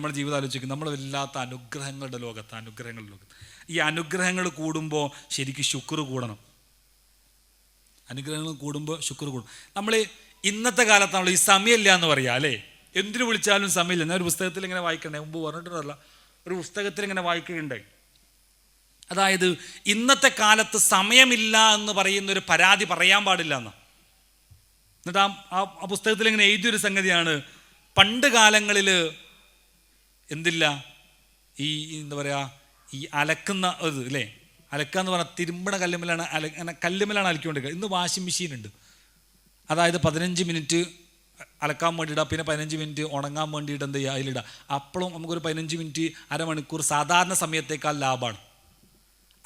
നമ്മുടെ ജീവിതം ആലോചിക്കും. നമ്മൾ വല്ലാത്ത അനുഗ്രഹങ്ങളുടെ ലോകത്ത് അനുഗ്രഹങ്ങളുടെ ലോകത്ത്. ഈ അനുഗ്രഹങ്ങൾ കൂടുമ്പോൾ ശരിക്കും ശുക്ർ കൂടണം. അനുഗ്രഹങ്ങൾ കൂടുമ്പോൾ ശുക്ർ കൂടും. നമ്മൾ ഇന്നത്തെ കാലത്ത് നമ്മൾ ഈ സമയമില്ല എന്ന് പറയാം അല്ലേ? എന്തിനു വിളിച്ചാലും സമയമില്ല. ഞാൻ ഒരു പുസ്തകത്തിൽ ഇങ്ങനെ വായിക്കണ്ടേ മുമ്പ് പറഞ്ഞിട്ടുണ്ടല്ല. ഒരു പുസ്തകത്തിൽ ഇങ്ങനെ വായിക്കുകയുണ്ടായി അതായത് ഇന്നത്തെ കാലത്ത് സമയമില്ല എന്ന് പറയുന്ന ഒരു പരാതി പറയാൻ പാടില്ല എന്ന്. എന്നിട്ട് ആ ആ- പുസ്തകത്തിൽ ഇങ്ങനെ എഴുതിയൊരു സംഗതിയാണ്. പണ്ട് കാലങ്ങളിൽ എന്തില്ല? ഈ എന്താ പറയുക ഈ അലക്കുന്ന ഇത് അല്ലേ അലക്കുക എന്ന് പറഞ്ഞാൽ തിരുമ്പണ കല്ലുമ്മലാണ് അല കല്ലുമ്മലാണ് അലക്കിക്കൊണ്ടിരിക്കുക. ഇന്ന് വാഷിംഗ് മെഷീൻ ഉണ്ട്. അതായത് പതിനഞ്ച് മിനിറ്റ് അലക്കാൻ വേണ്ടിയിടുക പിന്നെ പതിനഞ്ച് മിനിറ്റ് ഉണങ്ങാൻ വേണ്ടിയിട്ട് എന്ത് ചെയ്യുക? അതിലിടുക അപ്പോഴും നമുക്കൊരു പതിനഞ്ച് മിനിറ്റ് അരമണിക്കൂർ സാധാരണ സമയത്തേക്കാൾ ലാഭമാണ്.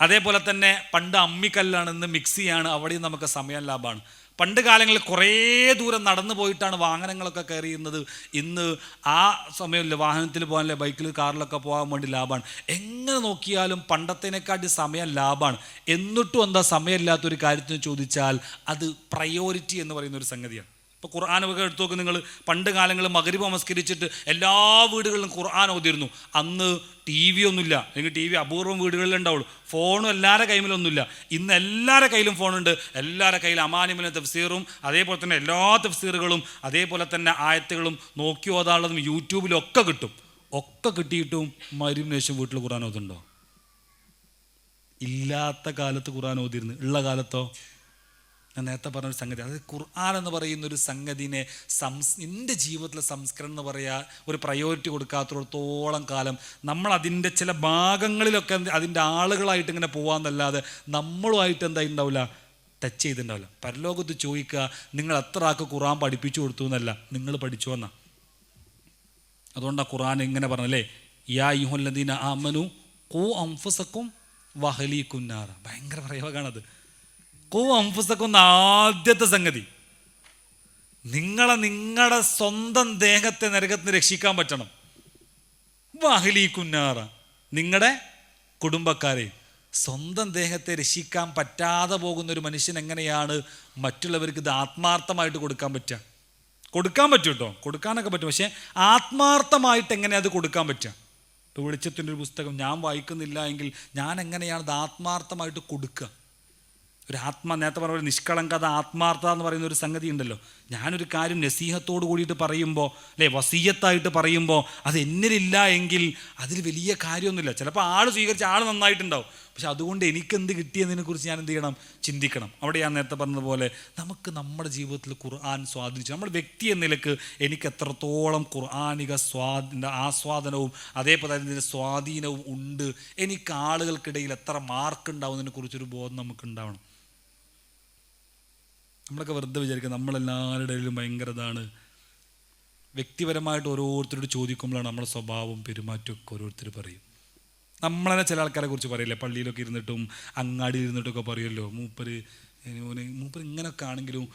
അതേപോലെ തന്നെ പണ്ട് അമ്മിക്കല്ലാണ് ഇന്ന് മിക്സിയാണ് അവിടെയും നമുക്ക് സമയം ലാഭമാണ്. പണ്ട് കാലങ്ങളിൽ കുറേ ദൂരം നടന്നു പോയിട്ടാണ് വാഹനങ്ങളൊക്കെ കയറിയുന്നത് ഇന്ന് ആ സമയമില്ല. വാഹനത്തിൽ പോകാനല്ലേ ബൈക്കിൽ കാറിലൊക്കെ പോകാൻ വേണ്ടി ലാഭമാണ്. എങ്ങനെ നോക്കിയാലും പണ്ടത്തേനെക്കാട്ടി സമയം ലാഭമാണ്. എന്നിട്ടും എന്താ സമയമില്ലാത്തൊരു കാര്യത്തിന് ചോദിച്ചാൽ അത് പ്രയോറിറ്റി എന്ന് പറയുന്ന ഒരു സംഗതിയാണ്. ഇപ്പോൾ ഖുർആാനൊക്കെ എടുത്തു നോക്ക് നിങ്ങൾ പണ്ട് കാലങ്ങളിൽ മകരിബ് നമസ്കരിച്ചിട്ട് എല്ലാ വീടുകളിലും ഖുർആൻ ഓതിരുന്നു അന്ന് ടി വി ഒന്നുമില്ല. അല്ലെങ്കിൽ ടി വി അപൂർവം വീടുകളിൽ ഉണ്ടാവുള്ളൂ. ഫോണും എല്ലാവരുടെ കൈമിലൊന്നുമില്ല ഇന്ന് എല്ലാവരുടെ കയ്യിലും ഫോണുണ്ട്. എല്ലാവരുടെ കയ്യിൽ അമാനിമിലെ തഫ്സീറും അതേപോലെ തന്നെ എല്ലാ തഫ്സീറുകളും അതേപോലെ തന്നെ ആയത്തുകളും നോക്കി ഓതാനുള്ളതും യൂട്യൂബിലൊക്കെ കിട്ടും. ഒക്കെ കിട്ടിയിട്ടും മരുവിന് ശേഷം വീട്ടിൽ ഖുർആൻ ഓതുണ്ടോ ഇല്ലാത്ത കാലത്ത് ഖുർആൻ ഓതിരുന്നു ഉള്ള കാലത്തോ? ഞാൻ നേരത്തെ പറഞ്ഞൊരു സംഗതി. അതായത് ഖുർആൻ എന്ന് പറയുന്ന ഒരു സംഗതിനെ സംസ് എന്റെ ജീവിതത്തിലെ സംസ്കരണം എന്ന് പറയാ ഒരു പ്രയോറിറ്റി കൊടുക്കാത്തിടത്തോളം കാലം നമ്മൾ അതിന്റെ ചില ഭാഗങ്ങളിലൊക്കെ അതിന്റെ ആളുകളായിട്ട് ഇങ്ങനെ പോകാമെന്നല്ലാതെ നമ്മളുമായിട്ട് എന്താ ഉണ്ടാവില്ല ടച്ച് ചെയ്തിട്ടുണ്ടാവില്ല പരലോകത്ത് ചോദിക്കുക നിങ്ങൾ എത്ര ആൾക്ക് ഖുറാൻ പഠിപ്പിച്ചു കൊടുത്തു എന്നല്ല? നിങ്ങൾ പഠിച്ചു എന്നാ? അതുകൊണ്ടാണ് ഖുറാൻ ഇങ്ങനെ പറഞ്ഞല്ലേ യാ യുഹല്ലദീന ആമനു കൂ അംഫസക്കും കുന്നാറ ഭയങ്കര പ്രയോഗമാണത് കൂ അംഫുസക്കുന്ന ആദ്യത്തെ സംഗതി. നിങ്ങളെ നിങ്ങളുടെ സ്വന്തം ദേഹത്തെ നരകത്തിന് രക്ഷിക്കാൻ പറ്റണം. വാഹലി കുന്നാറ. നിങ്ങളുടെ കുടുംബക്കാരെ സ്വന്തം ദേഹത്തെ രക്ഷിക്കാൻ പറ്റാതെ പോകുന്ന ഒരു മനുഷ്യൻ എങ്ങനെയാണ് മറ്റുള്ളവർക്ക് ഇത് ആത്മാർത്ഥമായിട്ട് കൊടുക്കാൻ പറ്റുക കൊടുക്കാൻ പറ്റും കേട്ടോ കൊടുക്കാനൊക്കെ പറ്റും. പക്ഷേ ആത്മാർത്ഥമായിട്ട് എങ്ങനെ അത് കൊടുക്കാൻ പറ്റുക ഇപ്പോൾ വെളിച്ചത്തിന്റെ ഒരു പുസ്തകം ഞാൻ വായിക്കുന്നില്ല എങ്കിൽ ഞാൻ എങ്ങനെയാണ് ഇത് ആത്മാർത്ഥമായിട്ട് കൊടുക്കുക ഒരു ആത്മ നേരത്തെ പറഞ്ഞ ഒരു നിഷ്കളങ്കത ആത്മാർത്ഥത എന്ന് പറയുന്ന ഒരു സംഗതി ഉണ്ടല്ലോ. ഞാനൊരു കാര്യം നസീഹത്തോട് കൂടിയിട്ട് പറയുമ്പോൾ അല്ലേ വസീയത്തായിട്ട് പറയുമ്പോൾ അത് എന്നിലില്ല എങ്കിൽ അതിൽ വലിയ കാര്യമൊന്നുമില്ല. ചിലപ്പോൾ ആൾ സ്വീകരിച്ച ആൾ നന്നായിട്ടുണ്ടാവും. പക്ഷെ അതുകൊണ്ട് എനിക്കെന്ത് കിട്ടിയതിനെക്കുറിച്ച് ഞാൻ എന്ത് ചെയ്യണം? ചിന്തിക്കണം. അവിടെ ഞാൻ നേരത്തെ പറഞ്ഞതുപോലെ നമുക്ക് നമ്മുടെ ജീവിതത്തിൽ ഖുർആൻ സ്വാധീനിച്ചു. നമ്മുടെ വ്യക്തി എന്ന നിലയ്ക്ക് എനിക്ക് എത്രത്തോളം ഖുർആാനിക സ്വാധീന ആസ്വാദനവും അതേപോലെ അതിന്റെ സ്വാധീനവും ഉണ്ട്. എനിക്ക് ആളുകൾക്കിടയിൽ എത്ര മാർക്ക് ഉണ്ടാവുന്നതിനെ കുറിച്ചൊരു ബോധം നമുക്ക് ഉണ്ടാവണം നമ്മളൊക്കെ വെറുതെ വിചാരിക്കുക നമ്മളെല്ലാവരുടെ ഇടയിലും ഭയങ്കര ഇതാണ്. വ്യക്തിപരമായിട്ട് ഓരോരുത്തരോട് ചോദിക്കുമ്പോഴാണ് നമ്മുടെ സ്വഭാവം പെരുമാറ്റവും ഒക്കെ ഓരോരുത്തർ പറയും. നമ്മളെ ചില ആൾക്കാരെ കുറിച്ച് പറയില്ലേ? പള്ളിയിലൊക്കെ ഇരുന്നിട്ടും അങ്ങാടിയിൽ ഇരുന്നിട്ടൊക്കെ പറയുമല്ലോ മൂപ്പര് മൂപ്പർ ഇങ്ങനെയൊക്കെ ആണെങ്കിലും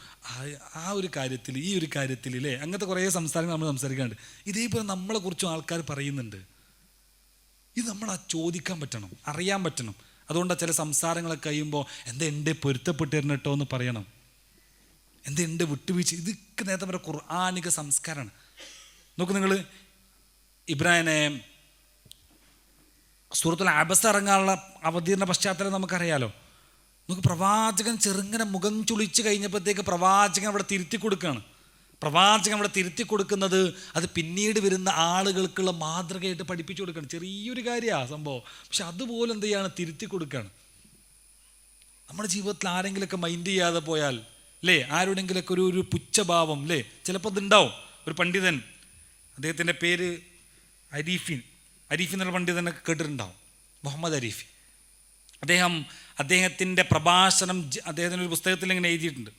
ആ ഒരു കാര്യത്തിൽ ഈ ഒരു കാര്യത്തിൽ അല്ലേ അങ്ങനത്തെ കുറേ സംസാരങ്ങൾ നമ്മൾ സംസാരിക്കാറുണ്ട്. ഇതേപോലെ നമ്മളെ കുറിച്ചും ആൾക്കാർ പറയുന്നുണ്ട്. ഇത് നമ്മൾ ആ ചോദിക്കാൻ പറ്റണം അറിയാൻ പറ്റണം. അതുകൊണ്ടാണ് ചില സംസാരങ്ങളൊക്കെ കഴിയുമ്പോൾ എന്താ എന്റെ പൊരുത്തപ്പെട്ടിരുന്നിട്ടോ എന്ന് പറയണം. എന്താ എന്റെ വിട്ടുവീഴ്ച? ഇതൊക്കെ നേരത്തെ പറയുക ഖുർആാനിക സംസ്കാരമാണ്. നോക്ക് നിങ്ങൾ ഇബ്രാഹിനെ സൂറത്തുൽ അബസ് ഇറങ്ങാനുള്ള അവതീർണ പശ്ചാത്തലം നമുക്കറിയാലോ. നമുക്ക് പ്രവാചകൻ ചെറുങ്ങനെ മുഖം ചുളിച്ച് കഴിഞ്ഞപ്പോഴത്തേക്ക് പ്രവാചകൻ അവിടെ തിരുത്തി കൊടുക്കുകയാണ്. പ്രവാചകൻ അവിടെ തിരുത്തി കൊടുക്കുന്നത് അത് പിന്നീട് വരുന്ന ആളുകൾക്കുള്ള മാതൃകയായിട്ട് പഠിപ്പിച്ചു കൊടുക്കുകയാണ്. ചെറിയൊരു കാര്യമാണ് സംഭവം. പക്ഷെ അതുപോലെ എന്ത് ചെയ്യാണ്? തിരുത്തി കൊടുക്കുകയാണ്. നമ്മുടെ ജീവിതത്തിൽ ആരെങ്കിലുമൊക്കെ മൈൻഡ് ചെയ്യാതെ പോയാൽ അല്ലേ ആരുടെങ്കിലൊക്കെ ഒരു ഒരു പുച്ഛഭാവം അല്ലേ ചിലപ്പോൾ അതുണ്ടാവും. ഒരു പണ്ഡിതൻ അദ്ദേഹത്തിന്റെ പേര് അരീഫിൻ. അരീഫിൻ എന്നുള്ള പണ്ഡിതനൊക്കെ കേട്ടിട്ടുണ്ടാവും. മുഹമ്മദ് അരീഫി. അദ്ദേഹം അദ്ദേഹത്തിന്റെ പ്രഭാഷണം അദ്ദേഹത്തിന്റെ ഒരു പുസ്തകത്തിൽ ഇങ്ങനെ എഴുതിയിട്ടുണ്ട്.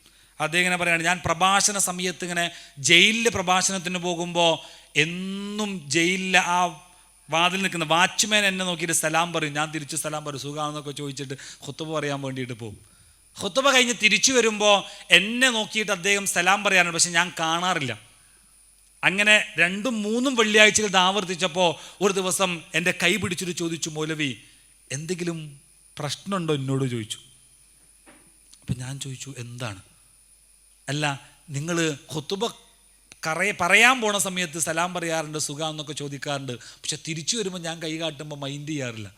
അദ്ദേഹം ഇങ്ങനെ പറയുകയാണ് ഞാൻ പ്രഭാഷണ സമയത്ത് ഇങ്ങനെ ജയിലിൽ പ്രഭാഷണത്തിന് പോകുമ്പോൾ എന്നും ജയിലിലെ ആ വാതിൽ നിൽക്കുന്ന വാച്ച്മാൻ എന്നെ നോക്കിയിട്ട് സലാം പറയും. ഞാൻ തിരിച്ച് സലാം പറയും. സുഖമാണെന്നൊക്കെ ചോദിച്ചിട്ട് ഹുത്തുബ പറയാൻ വേണ്ടിയിട്ട് പോകും. ഹുത്തുബ കഴിഞ്ഞ് തിരിച്ചു വരുമ്പോൾ എന്നെ നോക്കിയിട്ട് അദ്ദേഹം സലാം പറയാനുണ്ട് പക്ഷെ ഞാൻ കാണാറില്ല. അങ്ങനെ രണ്ടും മൂന്നും വെള്ളിയാഴ്ചകൾ ആവർത്തിച്ചപ്പോൾ ഒരു ദിവസം എന്റെ കൈ പിടിച്ചിട്ട് ചോദിച്ചു മൗലവി എന്തെങ്കിലും പ്രശ്നമുണ്ടോ എന്നോട് ചോദിച്ചു. അപ്പം ഞാൻ ചോദിച്ചു എന്താണ്? അല്ല നിങ്ങൾ ഹൊത്തുബ കറയെ പറയാൻ പോണ സമയത്ത് സലാം പറയാറുണ്ട് സുഖം എന്നൊക്കെ ചോദിക്കാറുണ്ട്. പക്ഷെ തിരിച്ചു വരുമ്പോൾ ഞാൻ കൈ കാട്ടുമ്പോൾ മൈൻഡ് ചെയ്യാറില്ല.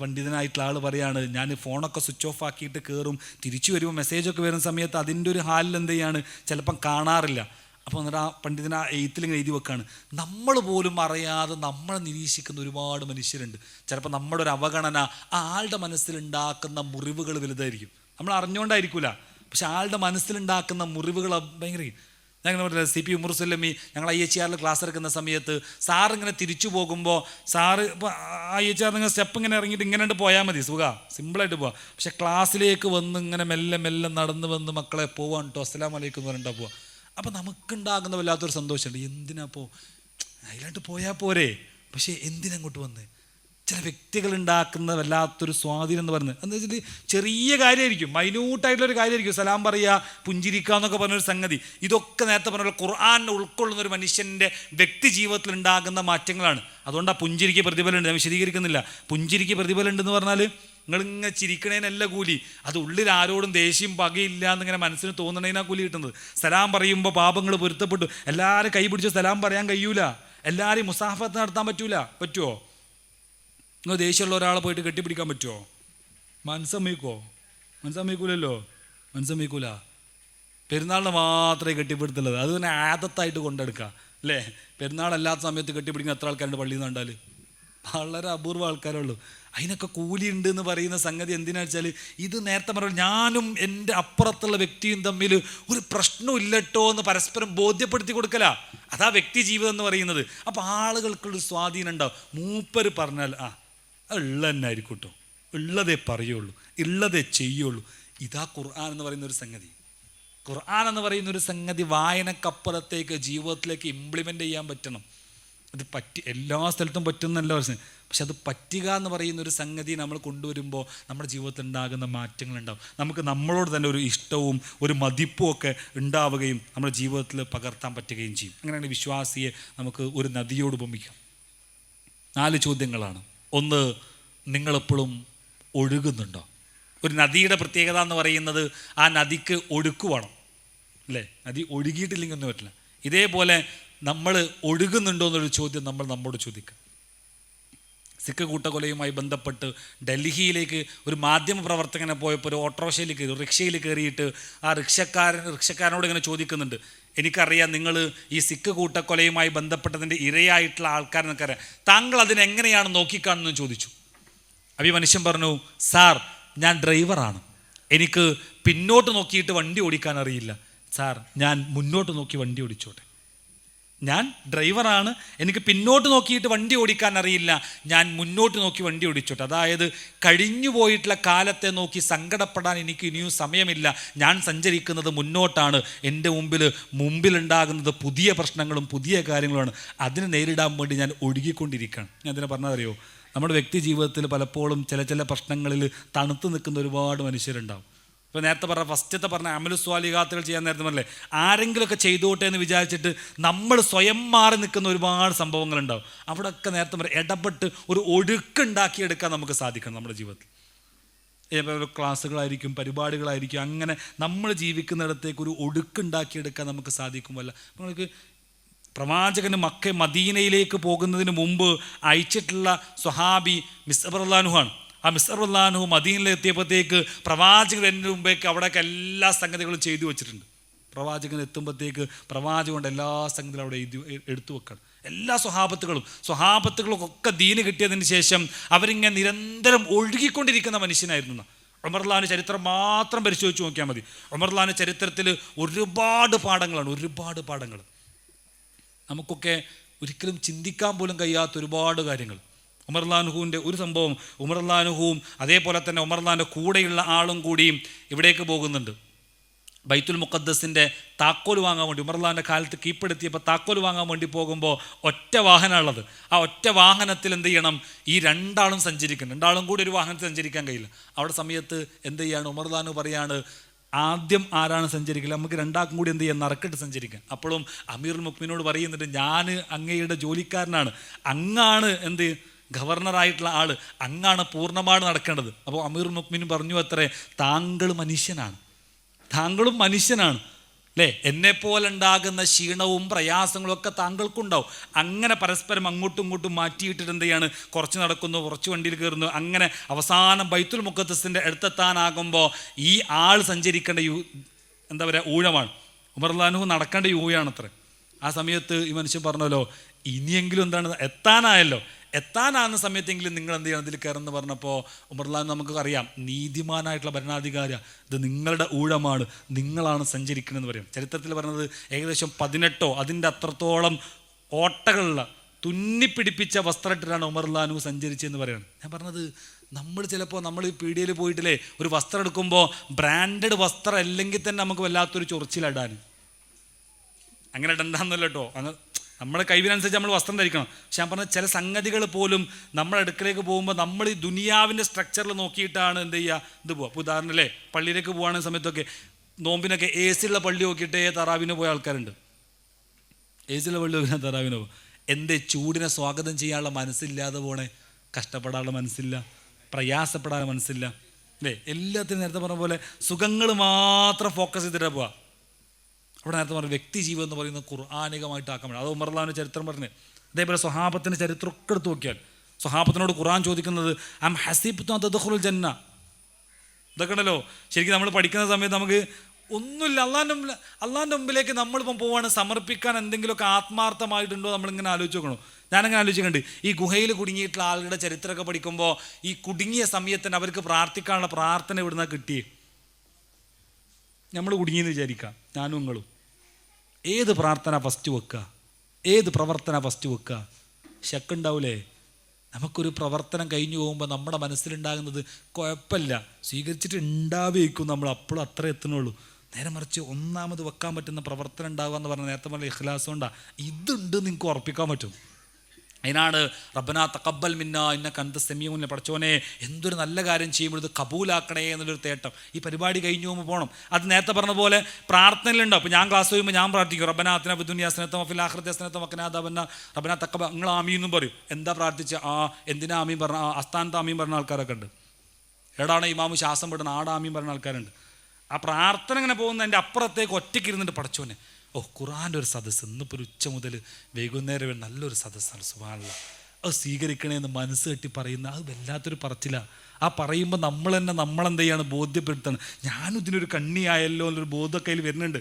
പണ്ഡിതനായിട്ടുള്ള ആൾ പറയാണ് ഞാൻ ഫോണൊക്കെ സ്വിച്ച് ഓഫ് ആക്കിയിട്ട് കയറും തിരിച്ചു വരുമ്പോൾ മെസ്സേജൊക്കെ വരുന്ന സമയത്ത് അതിന്റെ ഒരു ഹാലിൽ എന്ത് ചെയ്യാണ് ചിലപ്പം കാണാറില്ല. അപ്പോൾ എന്നിട്ട് ആ പണ്ഡിതൻ ആ എഴുത്തിൽ ഇങ്ങനെ എഴുതി വെക്കാണ് നമ്മൾ പോലും അറിയാതെ നമ്മളെ നിരീക്ഷിക്കുന്ന ഒരുപാട് മനുഷ്യരുണ്ട്. ചിലപ്പോൾ നമ്മുടെ ഒരു അവഗണന ആ ആളുടെ മനസ്സിലുണ്ടാക്കുന്ന മുറിവുകൾ വലുതായിരിക്കും. നമ്മൾ അറിഞ്ഞുകൊണ്ടായിരിക്കില്ല പക്ഷെ ആളുടെ മനസ്സിലുണ്ടാക്കുന്ന മുറിവുകൾ ഭയങ്കര ഞാൻ ഇങ്ങനെ പറഞ്ഞില്ല സി പി ഉമർസുല്ലമി ഞങ്ങൾ ഐ എച്ച് ആറിൽ ക്ലാസ് എടുക്കുന്ന സമയത്ത് സാർ ഇങ്ങനെ തിരിച്ചു പോകുമ്പോൾ സാറ് ഇപ്പോൾ ഐ എച്ച് ആർ നിങ്ങൾ സ്റ്റെപ്പ് ഇങ്ങനെ ഇറങ്ങിയിട്ട് ഇങ്ങനെ പോയാൽ മതി സുഖ. സിമ്പിളായിട്ട് പോവാം. പക്ഷേ ക്ലാസ്സിലേക്ക് വന്ന് ഇങ്ങനെ മെല്ലെ മെല്ലെ നടന്ന് വന്ന് മക്കളെ പോവാൻ കേട്ടോ അസ്സലാം വലൈക്കും എന്ന് പറഞ്ഞിട്ടാ പോവാം. അപ്പോൾ നമുക്കുണ്ടാകുന്ന വല്ലാത്തൊരു സന്തോഷമുണ്ട്. എന്തിനാ അപ്പോൾ അതിലായിട്ട് പോയാൽ പോരെ. പക്ഷേ എന്തിനങ്ങോട്ട് വന്ന്? ചില വ്യക്തികൾ ഉണ്ടാക്കുന്ന വല്ലാത്തൊരു സ്വാധീനം എന്ന് പറയുന്നത്. എന്താ വെച്ചാൽ ചെറിയ കാര്യമായിരിക്കും മൈന്യൂട്ടായിട്ടുള്ളൊരു കാര്യമായിരിക്കും സലാം പറയുക പുഞ്ചിരിക്കുക എന്നൊക്കെ പറഞ്ഞൊരു സംഗതി. ഇതൊക്കെ നേരത്തെ പറഞ്ഞ ഖുർആാനെ ഉൾക്കൊള്ളുന്ന ഒരു മനുഷ്യന്റെ വ്യക്തി ജീവിതത്തിൽ ഉണ്ടാകുന്ന മാറ്റങ്ങളാണ്. അതുകൊണ്ട് ആ പുഞ്ചിരിക്ക് പ്രതിഫലമുണ്ട്. ഞാൻ വിശദീകരിക്കുന്നില്ല. പുഞ്ചിരിക്ക് പ്രതിഫലമുണ്ടെന്ന് പറഞ്ഞാൽ നിങ്ങളിങ്ങനെ ചിരിക്കണേനല്ല കൂലി. അത് ഉള്ളിൽ ആരോടും ദേഷ്യം പകയില്ല എന്നിങ്ങനെ മനസ്സിന് തോന്നണേനാ കൂലി കിട്ടുന്നത്. സലാം പറയുമ്പോൾ പാപങ്ങൾ പൊരുത്തപ്പെട്ടു. എല്ലാവരും കൈ പിടിച്ച് സലാം പറയാൻ കഴിയൂല. എല്ലാവരെയും മുസാഫത്ത് നടത്താൻ പറ്റൂല. പറ്റുമോ നിങ്ങൾ ദേഷ്യമുള്ള ഒരാളെ പോയിട്ട് കെട്ടിപ്പിടിക്കാൻ പറ്റുമോ മനസ്സമ്മയിക്കോ മനസ്സമ്മയിക്കൂലല്ലോ മനസ്സമ്മയിക്കൂല പെരുന്നാളിന് മാത്രമേ കെട്ടിപ്പിടുത്തുള്ളത് അത് തന്നെ ആദത്തായിട്ട് കൊണ്ടെടുക്കുക അല്ലേ? പെരുന്നാളല്ലാത്ത സമയത്ത് കെട്ടിപ്പിടിക്കുന്ന എത്ര ആൾക്കാരുണ്ട് പള്ളിയിൽ നിന്ന് കണ്ടാൽ വളരെ അപൂർവ ആൾക്കാരേ ഉള്ളൂ. അതിനൊക്കെ കൂലിയുണ്ട് എന്ന് പറയുന്ന സംഗതി എന്തിനാ വെച്ചാൽ ഇത് നേരത്തെ പറഞ്ഞു ഞാനും എന്റെ അപ്പുറത്തുള്ള വ്യക്തിയും തമ്മിൽ ഒരു പ്രശ്നമില്ലട്ടോ എന്ന് പരസ്പരം ബോധ്യപ്പെടുത്തി കൊടുക്കല. അതാ വ്യക്തി ജീവിതം എന്ന് പറയുന്നത്. അപ്പോൾ ആളുകൾക്കുള്ളൊരു സ്വാധീനം ഉണ്ടാവും. മൂപ്പർ പറഞ്ഞാൽ ആ ഉള്ള തന്നെ ആയിരിക്കും കേട്ടോ ഉള്ളതേ പറയുള്ളൂ. ഉള്ളതേ ചെയ്യുള്ളൂ. ഇതാ ഖുർആൻ എന്ന് പറയുന്ന ഒരു സംഗതി. ഖുർആൻ എന്ന് പറയുന്ന ഒരു സംഗതി വായനക്കപ്പുറത്തേക്ക് ജീവിതത്തിലേക്ക് ഇംപ്ലിമെന്റ് ചെയ്യാൻ പറ്റണം. അത് പറ്റി എല്ലാ സ്ഥലത്തും പറ്റുന്നല്ല പ്രശ്നം പക്ഷെ അത് പറ്റുക എന്ന് പറയുന്ന ഒരു സംഗതി നമ്മൾ കൊണ്ടുവരുമ്പോൾ നമ്മുടെ ജീവിതത്തിൽ ഉണ്ടാകുന്ന മാറ്റങ്ങൾ ഉണ്ടാവും നമുക്ക് നമ്മളോട് തന്നെ ഒരു ഇഷ്ടവും ഒരു മതിപ്പും ഒക്കെ ഉണ്ടാവുകയും നമ്മുടെ ജീവിതത്തിൽ പകർത്താൻ പറ്റുകയും ചെയ്യും. അങ്ങനെയാണ് വിശ്വാസിയെ നമുക്ക് ഒരു നദിയോട് ഉപമിക്കാം. നാല് ചോദ്യങ്ങളാണ്. ഒന്ന് നിങ്ങളെപ്പോഴും ഒഴുകുന്നുണ്ടോ? ഒരു നദിയുടെ പ്രത്യേകത എന്ന് പറയുന്നത് ആ നദിക്ക് ഒഴുക്ക് വേണം അല്ലേ? നദി ഒഴുകിയിട്ടില്ലെങ്കിൽ ഒന്നും പറ്റില്ല. ഇതേപോലെ നമ്മൾ ഒഴുകുന്നുണ്ടോ എന്നൊരു ചോദ്യം നമ്മൾ നമ്മോട് ചോദിക്കാം. സിഖ് കൂട്ടക്കൊലയുമായി ബന്ധപ്പെട്ട് ഡൽഹിയിലേക്ക് ഒരു മാധ്യമ പ്രവർത്തകനെ പോയപ്പോൾ ഒരു ഓട്ടോറിക്ഷയിൽ കയറി റിക്ഷയിൽ കയറിയിട്ട് ആ റിക്ഷക്കാരൻ റിക്ഷക്കാരനോട് ഇങ്ങനെ ചോദിക്കുന്നുണ്ട്. എനിക്കറിയാം നിങ്ങൾ ഈ സിഖ് കൂട്ടക്കൊലയുമായി ബന്ധപ്പെട്ടതിന്റെ ഇരയായിട്ടുള്ള ആൾക്കാരെന്നൊക്കെ അറിയാം. താങ്കൾ അതിനെങ്ങനെയാണ് നോക്കിക്കാണുന്നത് ചോദിച്ചു. അപ്പോൾ ഈ മനുഷ്യൻ പറഞ്ഞു സാർ ഞാൻ ഡ്രൈവറാണ്. എനിക്ക് പിന്നോട്ട് നോക്കിയിട്ട് വണ്ടി ഓടിക്കാൻ അറിയില്ല സാർ ഞാൻ മുന്നോട്ട് നോക്കി വണ്ടി ഓടിച്ചോട്ടെ. ഞാൻ ഡ്രൈവറാണ്. എനിക്ക് പിന്നോട്ട് നോക്കിയിട്ട് വണ്ടി ഓടിക്കാൻ അറിയില്ല. ഞാൻ മുന്നോട്ട് നോക്കി വണ്ടി ഓടിച്ചോട്ടെ. അതായത് കഴിഞ്ഞു പോയിട്ടുള്ള കാലത്തെ നോക്കി സങ്കടപ്പെടാൻ എനിക്ക് ഇനിയും സമയമില്ല. ഞാൻ സഞ്ചരിക്കുന്നത് മുന്നോട്ടാണ്. എന്റെ മുമ്പിൽ മുമ്പിലുണ്ടാകുന്നത് പുതിയ പ്രശ്നങ്ങളും പുതിയ കാര്യങ്ങളുമാണ്. അതിനെ നേരിടാൻ വേണ്ടി ഞാൻ ഒഴുകിക്കൊണ്ടിരിക്കുകയാണ്. ഞാൻ അതിനെ പറഞ്ഞതറിയോ? നമ്മുടെ വ്യക്തി ജീവിതത്തിൽ പലപ്പോഴും ചില ചില പ്രശ്നങ്ങളിൽ തണുത്തു നിൽക്കുന്ന ഒരുപാട് മനുഷ്യരുണ്ടാവും. ഇപ്പോൾ നേരത്തെ പറഞ്ഞ ഫസ്റ്റത്തെ പറഞ്ഞ അമലു സ്വാലികാത്തുകൾ ചെയ്യാൻ നേരത്തെ പറഞ്ഞല്ലേ? ആരെങ്കിലുമൊക്കെ ചെയ്തോട്ടെ എന്ന് വിചാരിച്ചിട്ട് നമ്മൾ സ്വയം മാറി നിൽക്കുന്ന ഒരുപാട് സംഭവങ്ങളുണ്ടാവും. അവിടെയൊക്കെ നേരത്തെ പറഞ്ഞ ഇടപെട്ട് ഒരു ഒഴുക്കുണ്ടാക്കിയെടുക്കാൻ നമുക്ക് സാധിക്കണം നമ്മുടെ ജീവിതത്തിൽ. ഏതൊരു ക്ലാസ്സുകളായിരിക്കും പരിപാടികളായിരിക്കും അങ്ങനെ നമ്മൾ ജീവിക്കുന്നിടത്തേക്ക് ഒരു ഒടുക്കുണ്ടാക്കിയെടുക്കാൻ നമുക്ക് സാധിക്കുമല്ല നിങ്ങൾക്ക് പ്രവാചകന് മക്കെ മദീനയിലേക്ക് പോകുന്നതിന് മുമ്പ് അയച്ചിട്ടുള്ള സ്വഹാബി മിസ്ബർലാനുഹാണ് ആ മിസ്ബർലാനു മദീനിലെത്തിയപ്പോഴത്തേക്ക് പ്രവാചകൻ എന്റെ മുമ്പേക്ക് അവിടേക്ക് എല്ലാ സംഗതികളും ചെയ്തു വെച്ചിട്ടുണ്ട്. പ്രവാചകൻ എത്തുമ്പോഴത്തേക്ക് പ്രവാചകന്റെ എല്ലാ സംഗതികളും അവിടെ എഴുതി എടുത്തു വെക്കണം. എല്ലാ സ്വഹാപത്തുകളും സ്വഹാബത്തുകൾക്കൊക്കെ ദീന് കിട്ടിയതിന് ശേഷം അവരിങ്ങനെ നിരന്തരം ഒഴുകിക്കൊണ്ടിരിക്കുന്ന മനുഷ്യനായിരുന്നു. ഉമർലാന്റെ ചരിത്രം മാത്രം പരിശോധിച്ച് നോക്കിയാൽ മതി. ഉമർലാന്റെ ചരിത്രത്തിൽ ഒരുപാട് പാഠങ്ങളാണ് ഒരുപാട് പാഠങ്ങൾ. നമുക്കൊക്കെ ഒരിക്കലും ചിന്തിക്കാൻ പോലും കഴിയാത്ത ഒരുപാട് കാര്യങ്ങൾ. ഉമർലാനുഹുവിന്റെ ഒരു സംഭവം ഉമർലാനുഹുവും അതേപോലെ തന്നെ ഉമർലാന്റെ കൂടെയുള്ള ആളും കൂടിയും ഇവിടേക്ക് പോകുന്നുണ്ട്. ബൈത്തുൽ മുഖദ്ദസിന്റെ താക്കോൽ വാങ്ങാൻ വേണ്ടി ഉമർലാന്റെ കാലത്ത് കീപ്പെടുത്തിയപ്പോൾ താക്കോൽ വാങ്ങാൻ വേണ്ടി പോകുമ്പോൾ ഒറ്റ വാഹനമുള്ളത് ആ ഒറ്റ വാഹനത്തിൽ എന്ത് ചെയ്യണം? ഈ രണ്ടാളും സഞ്ചരിക്കണം. രണ്ടാളും കൂടി ഒരു വാഹനത്തിൽ സഞ്ചരിക്കാൻ കഴിയില്ല. അവിടെ സമയത്ത് എന്ത് ചെയ്യാണ്? ഉമർലാനു പറയാണ് ആദ്യം ആരാണ് സഞ്ചരിക്കുക നമുക്ക് രണ്ടാൾക്കും കൂടി എന്ത് ചെയ്യാം? നറക്കിട്ട് സഞ്ചരിക്കാൻ അപ്പോഴും അമീർ മുക്മിനോട് പറയുന്നുണ്ട് ഞാൻ അങ്ങയുടെ ജോലിക്കാരനാണ്. അങ്ങാണ് എന്ത് ഗവർണറായിട്ടുള്ള ആൾ അങ്ങാണ് പൂർണമാണ് നടക്കേണ്ടത്. അപ്പോൾ അമീർ മുക്മിനും പറഞ്ഞു അത്രേ താങ്കൾ മനുഷ്യനാണ്. താങ്കളും മനുഷ്യനാണ്. അല്ലേ എന്നെ പോലെ ഉണ്ടാകുന്ന ക്ഷീണവും പ്രയാസങ്ങളും ഒക്കെ താങ്കൾക്കുണ്ടാവും. അങ്ങനെ പരസ്പരം അങ്ങോട്ടും ഇങ്ങോട്ടും മാറ്റിയിട്ടിട്ട് എന്ത് ചെയ്യാണ്? കുറച്ച് നടക്കുന്നു കുറച്ച് വണ്ടിയിൽ കയറുന്നു. അങ്ങനെ അവസാനം ബൈത്തുൽ മുക്കത്തസിന്റെ അടുത്തെത്താനാകുമ്പോൾ ഈ ആൾ സഞ്ചരിക്കേണ്ട യു എന്താ പറയുക ഊഴമാണ്. ഉമർലാനുഹു നടക്കേണ്ട യൂയാണത്രേ ആ സമയത്ത് ഈ മനുഷ്യൻ പറഞ്ഞല്ലോ ഇനിയെങ്കിലും എന്താണ് എത്താനായല്ലോ. എത്താനാകുന്ന സമയത്തെങ്കിലും നിങ്ങൾ എന്ത് ചെയ്യണം? ഇതിൽ കയറുന്നു പറഞ്ഞപ്പോൾ ഉമർലാൻ നമുക്ക് അറിയാം നീതിമാനായിട്ടുള്ള ഭരണാധികാരി ഇത് നിങ്ങളുടെ ഊഴമാണ്. നിങ്ങളാണ് സഞ്ചരിക്കണമെന്ന് പറയും. ചരിത്രത്തിൽ പറഞ്ഞത് ഏകദേശം പതിനെട്ടോ അതിന്റെ അത്രത്തോളം ഓട്ടകളുള്ള തുന്നിപ്പിടിപ്പിച്ച വസ്ത്രമിട്ടിട്ടാണ് ഉമർലാനു സഞ്ചരിച്ചതെന്ന് പറയുന്നത് ഞാൻ പറഞ്ഞത് നമ്മൾ ചിലപ്പോൾ നമ്മൾ ഈ പീഡിയയിൽ പോയിട്ടില്ലേ ഒരു വസ്ത്രം എടുക്കുമ്പോൾ ബ്രാൻഡഡ് വസ്ത്രം അല്ലെങ്കിൽ തന്നെ നമുക്ക് വല്ലാത്തൊരു ചൊറിച്ചിലിടാൻ അങ്ങനെ ഇടണ്ടെന്നല്ലോ കേട്ടോ അങ്ങ് നമ്മുടെ കഴിവിനനുസരിച്ച് നമ്മൾ വസ്ത്രം ധരിക്കണം. പക്ഷെ ഞാൻ പറഞ്ഞ ചില സംഗതികൾ പോലും നമ്മുടെ അടുക്കലേക്ക് പോകുമ്പോൾ നമ്മൾ ഈ ദുനിയാവിന്റെ സ്ട്രക്ചറിൽ നോക്കിയിട്ടാണ് എന്ത് ചെയ്യുക ഇത് പോവുക അപ്പോൾ ഉദാഹരണം അല്ലേ? പള്ളിയിലേക്ക് പോകുന്ന സമയത്തൊക്കെ നോമ്പിനൊക്കെ എ സിയുള്ള പള്ളി നോക്കിയിട്ടേ തറാവിന് പോയ ആൾക്കാരുണ്ട്. എ സിയുള്ള പള്ളി നോക്കിയാൽ തറാവിന് പോകും എന്തേ ചൂടിനെ സ്വാഗതം ചെയ്യാനുള്ള മനസ്സില്ലാതെ പോണേ? കഷ്ടപ്പെടാനുള്ള മനസ്സില്ല. പ്രയാസപ്പെടാനുള്ള മനസ്സില്ല. അല്ലേ? എല്ലാത്തിനും നേരത്തെ പറഞ്ഞ പോലെ സുഖങ്ങൾ മാത്രം ഫോക്കസ് ചെയ്തിട്ടാണ് പോവാ. അവിടെ നേരത്തെ പറഞ്ഞ വ്യക്തി ജീവൻ എന്ന് പറയുന്നത് ഖുർആാനികമായിട്ട് ആക്കാൻ പറ്റും അത് ഉമർലാവിന്റെ ചരിത്രം പറഞ്ഞു. അതേപോലെ സ്വഹാബത്തിന്റെ ചരിത്രമൊക്കെ എടുത്ത് നോക്കിയാൽ. സ്വഹാബത്തിനോട് ഖുർആൻ ചോദിക്കുന്നത് അം ഹസീബ് തദ്ഖുൽ ജന്ന? ഇതൊക്കെ ഉണ്ടല്ലോ. ശരിക്കും നമ്മൾ പഠിക്കുന്ന സമയത്ത് നമുക്ക് ഒന്നുമില്ല. അള്ളാന്റെ മുമ്പിൽ അള്ളാന്റെ മുമ്പിലേക്ക് നമ്മളിപ്പം പോവാണ്. സമർപ്പിക്കാൻ എന്തെങ്കിലുമൊക്കെ ആത്മാർത്ഥമായിട്ടുണ്ടോ നമ്മളിങ്ങനെ ആലോചിച്ച് നോക്കണം. ഞാനങ്ങനെ ആലോചിക്കുന്നുണ്ട് ഈ ഗുഹയിൽ കുടുങ്ങിയിട്ടുള്ള ആളുകളുടെ ചരിത്രമൊക്കെ പഠിക്കുമ്പോൾ ഈ കുടുങ്ങിയ സമയത്തിന് അവർക്ക് പ്രാർത്ഥിക്കാനുള്ള പ്രാർത്ഥന ഇവിടുന്ന് കിട്ടിയേ? നമ്മൾ കുടുങ്ങിയെന്ന് വിചാരിക്കാം. ഞാനും നിങ്ങളും. ഏത് പ്രാർത്ഥന ഫസ്റ്റ് വെക്കുക? ഏത് പ്രവർത്തന ഫസ്റ്റ് വെക്കുക? ശക്കുണ്ടാവൂലേ? നമുക്കൊരു പ്രവർത്തനം കഴിഞ്ഞു പോകുമ്പോൾ നമ്മുടെ മനസ്സിലുണ്ടാകുന്നത് കുഴപ്പമില്ല. സ്വീകരിച്ചിട്ട് ഉണ്ടാവേക്കും നമ്മൾ അപ്പോഴും അത്ര എത്തണുള്ളൂ നേരെ മറിച്ച് ഒന്നാമത് വെക്കാൻ പറ്റുന്ന പ്രവർത്തനം ഉണ്ടാകുക എന്ന് പറഞ്ഞാൽ നേരത്തെ പറഞ്ഞ ഇഖ്ലാസ് കൊണ്ടാണ് ഇതുണ്ട് നിങ്ങൾക്ക് ഉറപ്പിക്കാൻ പറ്റും. അതിനാണ് റബ്ബന തക്കബൽ മിന്ന ഇന്ന കന്ത സെമിയൂനെ പഠിച്ചോനെ എന്തൊരു നല്ല കാര്യം ചെയ്യുമ്പോൾ ഇത് കബൂലാക്കണേ എന്നുള്ളൊരു തേട്ടം. ഈ പരിപാടി കഴിഞ്ഞു പോകുമ്പോൾ പോകണം അത് നേരത്തെ പറഞ്ഞ പോലെ പ്രാർത്ഥനയിലുണ്ടോ. അപ്പോൾ ഞാൻ ക്ലാസ് കഴിയുമ്പോൾ ഞാൻ പ്രാർത്ഥിക്കും. റബ്ബന അത്തന ആഹൃദ സ്നേഹത്തം അക്കനാദബന്ന റബ്ബന തക്കബ നിങ്ങൾ ആമീന്നും പറയും. എന്താ പ്രാർത്ഥിച്ച? ആ എന്തിനാ ആമീൻ പറഞ്ഞ? ആ അസ്ഥാനത്ത് ആമീൻ പറഞ്ഞ ആൾക്കാരൊക്കെ ഉണ്ട്. എവിടാണ് ഇമാമു ശ്വാസം വിടുന്ന ആടാമീൻ പറഞ്ഞ ആൾക്കാരുണ്ട്. ആ പ്രാർത്ഥന ഇങ്ങനെ പോകുന്ന എന്റെ അപ്പുറത്തേക്ക് ഒറ്റയ്ക്ക് ഇരുന്നിട്ട് പഠിച്ചോനെ ഓ ഖുറാന്റെ ഒരു സദസ്സ് ഇന്നിപ്പോൾ ഒരു ഉച്ച മുതൽ വൈകുന്നേരം വരെ നല്ലൊരു സദസ്സാണ് സുബാനുള്ള അത് സ്വീകരിക്കണേന്ന് മനസ്സ് കെട്ടി പറയുന്ന അത് വല്ലാത്തൊരു പറച്ചില്ല ആ പറയുമ്പോൾ നമ്മൾ തന്നെ നമ്മളെന്ത് ചെയ്യാണ് ബോധ്യപ്പെടുത്തണം. ഞാനും ഇതിനൊരു കണ്ണിയായല്ലോ എന്നൊരു ബോധമൊക്കെ അതിൽ വരുന്നുണ്ട്.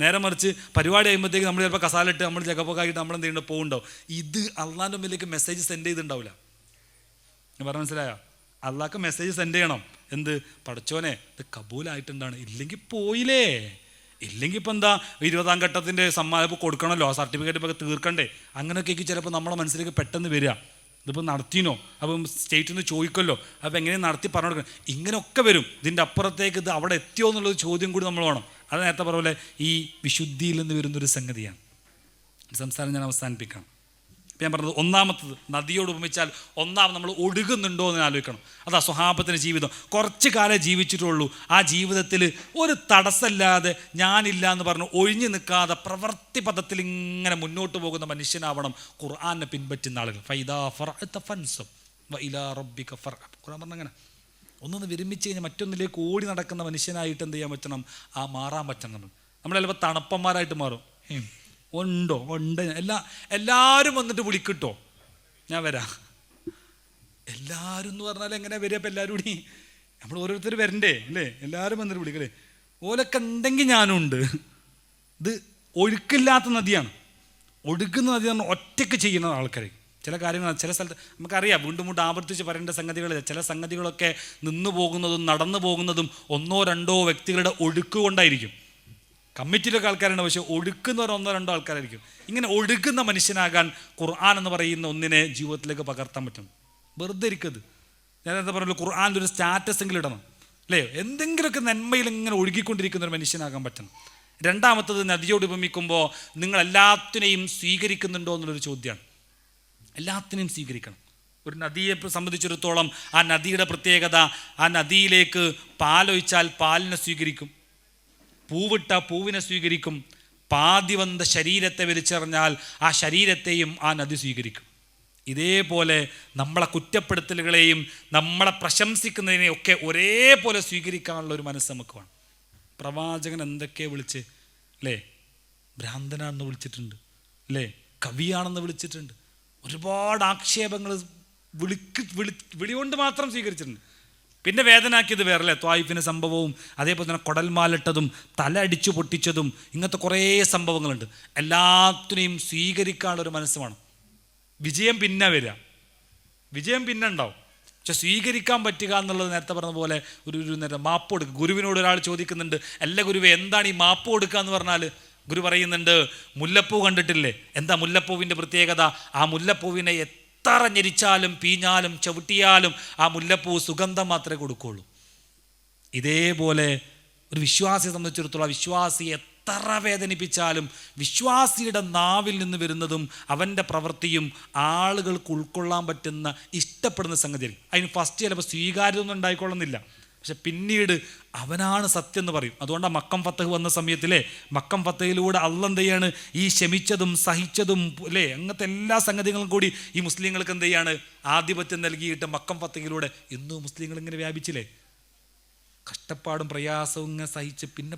നേരെ മറിച്ച് പരിപാടി ആയുമ്പോഴത്തേക്ക് നമ്മൾ ചിലപ്പോൾ കസാലിട്ട് നമ്മൾ ജഗപ്പൊക്കായിട്ട് നമ്മൾ എന്ത് ചെയ്യണം പോകുന്നുണ്ടാവും ഇത് അള്ളാന്റെ മുമ്പിലേക്ക് മെസ്സേജ് സെൻഡ് ചെയ്തിട്ടുണ്ടാവില്ല. പറഞ്ഞ മനസ്സിലായോ? അള്ളാഹ്ക്ക് മെസ്സേജ് സെൻഡ് ചെയ്യണം. എന്ത്? പഠിച്ചോനെ ഇത് കബൂലായിട്ടുണ്ടാണ്. ഇല്ലെങ്കിൽ പോയില്ലേ? ഇല്ലെങ്കിൽ ഇപ്പം എന്താ ഇരുപതാം ഘട്ടത്തിന്റെ സമ്മാനം കൊടുക്കണമല്ലോ ആ സർട്ടിഫിക്കറ്റ് ഇപ്പോൾ തീർക്കണ്ടേ? അങ്ങനെയൊക്കെ ചിലപ്പോൾ നമ്മളെ മനസ്സിലേക്ക് പെട്ടെന്ന് വരിക. ഇതിപ്പോൾ നടത്തിനോ അപ്പം സ്റ്റേറ്റിൽ നിന്ന് ചോദിക്കല്ലോ അപ്പോൾ എങ്ങനെ നടത്തി പറഞ്ഞു കൊടുക്കണം? ഇങ്ങനെയൊക്കെ വരും. ഇതിന്റെ അപ്പുറത്തേക്ക് ഇത് അവിടെ എത്തിയോ എന്നുള്ളൊരു ചോദ്യം കൂടി നമ്മൾ വേണം. അത് നേരത്തെ പറഞ്ഞ പോലെ ഈ വിശുദ്ധിയിൽ നിന്ന് വരുന്നൊരു സംഗതിയാണ്. സംസാരം ഞാൻ അവസാനിപ്പിക്കണം ഞാൻ പറഞ്ഞത് ഒന്നാമത്തത് നദിയോട് ഉപമിച്ചാൽ ഒന്നാമത് നമ്മൾ ഒഴുകുന്നുണ്ടോ എന്ന് ആലോചിക്കണം. അതാ സ്വഹാപത്തിന്റെ ജീവിതം. കുറച്ച് കാലം ജീവിച്ചിട്ടുള്ളൂ. ആ ജീവിതത്തിൽ ഒരു തടസ്സമില്ലാതെ ഞാനില്ല എന്ന് പറഞ്ഞ് ഒഴിഞ്ഞു നിൽക്കാതെ പ്രവൃത്തി പദത്തിൽ ഇങ്ങനെ മുന്നോട്ട് പോകുന്ന മനുഷ്യനാവണം ഖുർആാനെ പിൻപറ്റുന്ന ആളുകൾ. ഫൈദാ ഫർ ഫൻസും വ ഇലാ റബ്ബിക. ഖുർആൻ പറഞ്ഞങ്ങനെ ഒന്നൊന്ന് വിരമിച്ച് കഴിഞ്ഞാൽ മറ്റൊന്നിലേക്ക് ഓടി നടക്കുന്ന മനുഷ്യനായിട്ട് എന്ത് ചെയ്യാൻ പറ്റണം? ആ മാറാൻ പറ്റണം. നമ്മൾ ചിലപ്പോൾ തണുപ്പന്മാരായിട്ട് മാറും. ഉണ്ടോ? ഉണ്ട്. എല്ലാ എല്ലാവരും വന്നിട്ട് വിളിക്കിട്ടോ? ഞാൻ വരാം. എല്ലാവരും എന്ന് പറഞ്ഞാൽ എങ്ങനെ വരിക അപ്പം എല്ലാവരും കൂടി? നമ്മൾ ഓരോരുത്തർ വരണ്ടേ അല്ലേ? എല്ലാവരും വന്നിട്ട് വിളിക്കല്ലേ? ഓലൊക്കെ ഉണ്ടെങ്കിൽ ഞാനും ഉണ്ട് ഇത് ഒഴുക്കില്ലാത്ത നദിയാണ്. ഒഴുക്കുന്ന നദി എന്ന് ഒറ്റയ്ക്ക് ചെയ്യുന്ന ആൾക്കാർ ചില കാര്യങ്ങൾ ചില സ്ഥലത്ത് നമുക്കറിയാം വീണ്ടും വീണ്ടും ആവർത്തിച്ച് പറയേണ്ട സംഗതികൾ ചില സംഗതികളൊക്കെ നിന്നു പോകുന്നതും നടന്നു പോകുന്നതും ഒന്നോ രണ്ടോ വ്യക്തികളുടെ ഒഴുക്ക് കൊണ്ടായിരിക്കും. കമ്മിറ്റിയിലൊക്കെ ആൾക്കാരുണ്ട്. പക്ഷേ ഒഴുക്കുന്നവർ ഒന്നോ രണ്ടോ ആൾക്കാരായിരിക്കും. ഇങ്ങനെ ഒടുക്കുന്ന മനുഷ്യനാകാൻ ഖുർആൻ എന്ന് പറയുന്ന ഒന്നിനെ ജീവിതത്തിലേക്ക് പകർത്താൻ പറ്റും. വെറുതെ ഇരിക്കത് ഞാൻ എന്താ പറഞ്ഞല്ലോ ഖുർആാന്റെ ഒരു സ്റ്റാറ്റസ് എങ്കിലും ഇടണം. അല്ലേ? എന്തെങ്കിലുമൊക്കെ നന്മയിൽ ഇങ്ങനെ ഒഴുകിക്കൊണ്ടിരിക്കുന്ന ഒരു മനുഷ്യനാകാൻ പറ്റണം. രണ്ടാമത്തത് നദിയോട് ഉപമിക്കുമ്പോൾ നിങ്ങൾ എല്ലാത്തിനെയും സ്വീകരിക്കുന്നുണ്ടോ എന്നുള്ളൊരു ചോദ്യമാണ്. എല്ലാത്തിനെയും സ്വീകരിക്കണം. ഒരു നദിയെ സംബന്ധിച്ചിടത്തോളം ആ നദിയുടെ പ്രത്യേകത ആ നദിയിലേക്ക് പാലൊഴിച്ചാൽ പാലിനെ സ്വീകരിക്കും. പൂവിട്ട പൂവിനെ സ്വീകരിക്കും. പാതിവന്ത ശരീരത്തെ വലിച്ചെറിഞ്ഞാൽ ആ ശരീരത്തെയും ആ നദി സ്വീകരിക്കും. ഇതേപോലെ നമ്മളെ കുറ്റപ്പെടുത്തലുകളെയും നമ്മളെ പ്രശംസിക്കുന്നതിനെയും ഒക്കെ ഒരേപോലെ സ്വീകരിക്കാനുള്ള ഒരു മനസ്സ് നമുക്ക് വേണം. പ്രവാചകൻ എന്തൊക്കെ വിളിച്ച് അല്ലേ ഭ്രാന്തനാണെന്ന് വിളിച്ചിട്ടുണ്ട് അല്ലേ കവിയാണെന്ന് വിളിച്ചിട്ടുണ്ട്. ഒരുപാട് ആക്ഷേപങ്ങൾ വിളിക്ക് വിളി വിളികൊണ്ട് മാത്രം സ്വീകരിച്ചിട്ടുണ്ട്. പിന്നെ വേദനാക്കിയത് വേറെ അല്ലേ ത്വായിഫിന്റെ സംഭവവും അതേപോലെ തന്നെ കൊടൽമാലിട്ടതും തല അടിച്ചു പൊട്ടിച്ചതും ഇങ്ങനത്തെ കുറേ സംഭവങ്ങളുണ്ട്. എല്ലാത്തിനെയും സ്വീകരിക്കാനുള്ള ഒരു മനസ്സ് വേണം. വിജയം പിന്നെ വരിക. വിജയം പിന്നെ ഉണ്ടാവും. പക്ഷെ സ്വീകരിക്കാൻ പറ്റുക എന്നുള്ളത് നേരത്തെ പറഞ്ഞ പോലെ ഒരു ഒരു നേരം മാപ്പ് കൊടുക്കുക. ഗുരുവിനോട് ഒരാൾ ചോദിക്കുന്നുണ്ട് അല്ല ഗുരുവെ എന്താണ് ഈ മാപ്പ് കൊടുക്കുക എന്ന് പറഞ്ഞാൽ ഗുരു പറയുന്നുണ്ട് മുല്ലപ്പൂ കണ്ടിട്ടില്ലേ? എന്താ മുല്ലപ്പൂവിന്റെ പ്രത്യേകത? ആ മുല്ലപ്പൂവിനെ എത്ര ഞെരിച്ചാലും പീഞ്ഞാലും ചവിട്ടിയാലും ആ മുല്ലപ്പൂ സുഗന്ധം മാത്രമേ കൊടുക്കുള്ളൂ. ഇതേപോലെ ഒരു വിശ്വാസിയെ സംബന്ധിച്ചിടത്തോളം വിശ്വാസി എത്ര വേദനിപ്പിച്ചാലും വിശ്വാസിയുടെ നാവിൽ നിന്ന് വരുന്നതും അവന്റെ പ്രവൃത്തിയും ആളുകൾക്ക് ഉൾക്കൊള്ളാൻ പറ്റുന്ന ഇഷ്ടപ്പെടുന്ന സംഗതിയായിരിക്കും. അതിന് ഫസ്റ്റ് ചിലപ്പോൾ സ്വീകാര്യതൊന്നും ഉണ്ടായിക്കൊള്ളുന്നില്ല. പക്ഷെ പിന്നീട് അവനാണ് സത്യം എന്ന് പറയും. അതുകൊണ്ടാണ് മക്കം ഫത്തഹ് വന്ന സമയത്തിലെ മക്കം ഫത്തഹിലൂടെ അള്ള എന്ത് ചെയ്യാണ്? ഈ ക്ഷമിച്ചതും സഹിച്ചതും അല്ലേ? അങ്ങനത്തെ എല്ലാ സംഗതികളും കൂടി ഈ മുസ്ലിങ്ങൾക്ക് എന്ത് ചെയ്യാണ്? ആധിപത്യം നൽകിയിട്ട് മക്കം ഫത്തഹിലൂടെ ഇന്നും മുസ്ലിങ്ങൾ ഇങ്ങനെ വ്യാപിച്ചില്ലേ? കഷ്ടപ്പാടും പ്രയാസവും ഇങ്ങനെ സഹിച്ച് പിന്നെ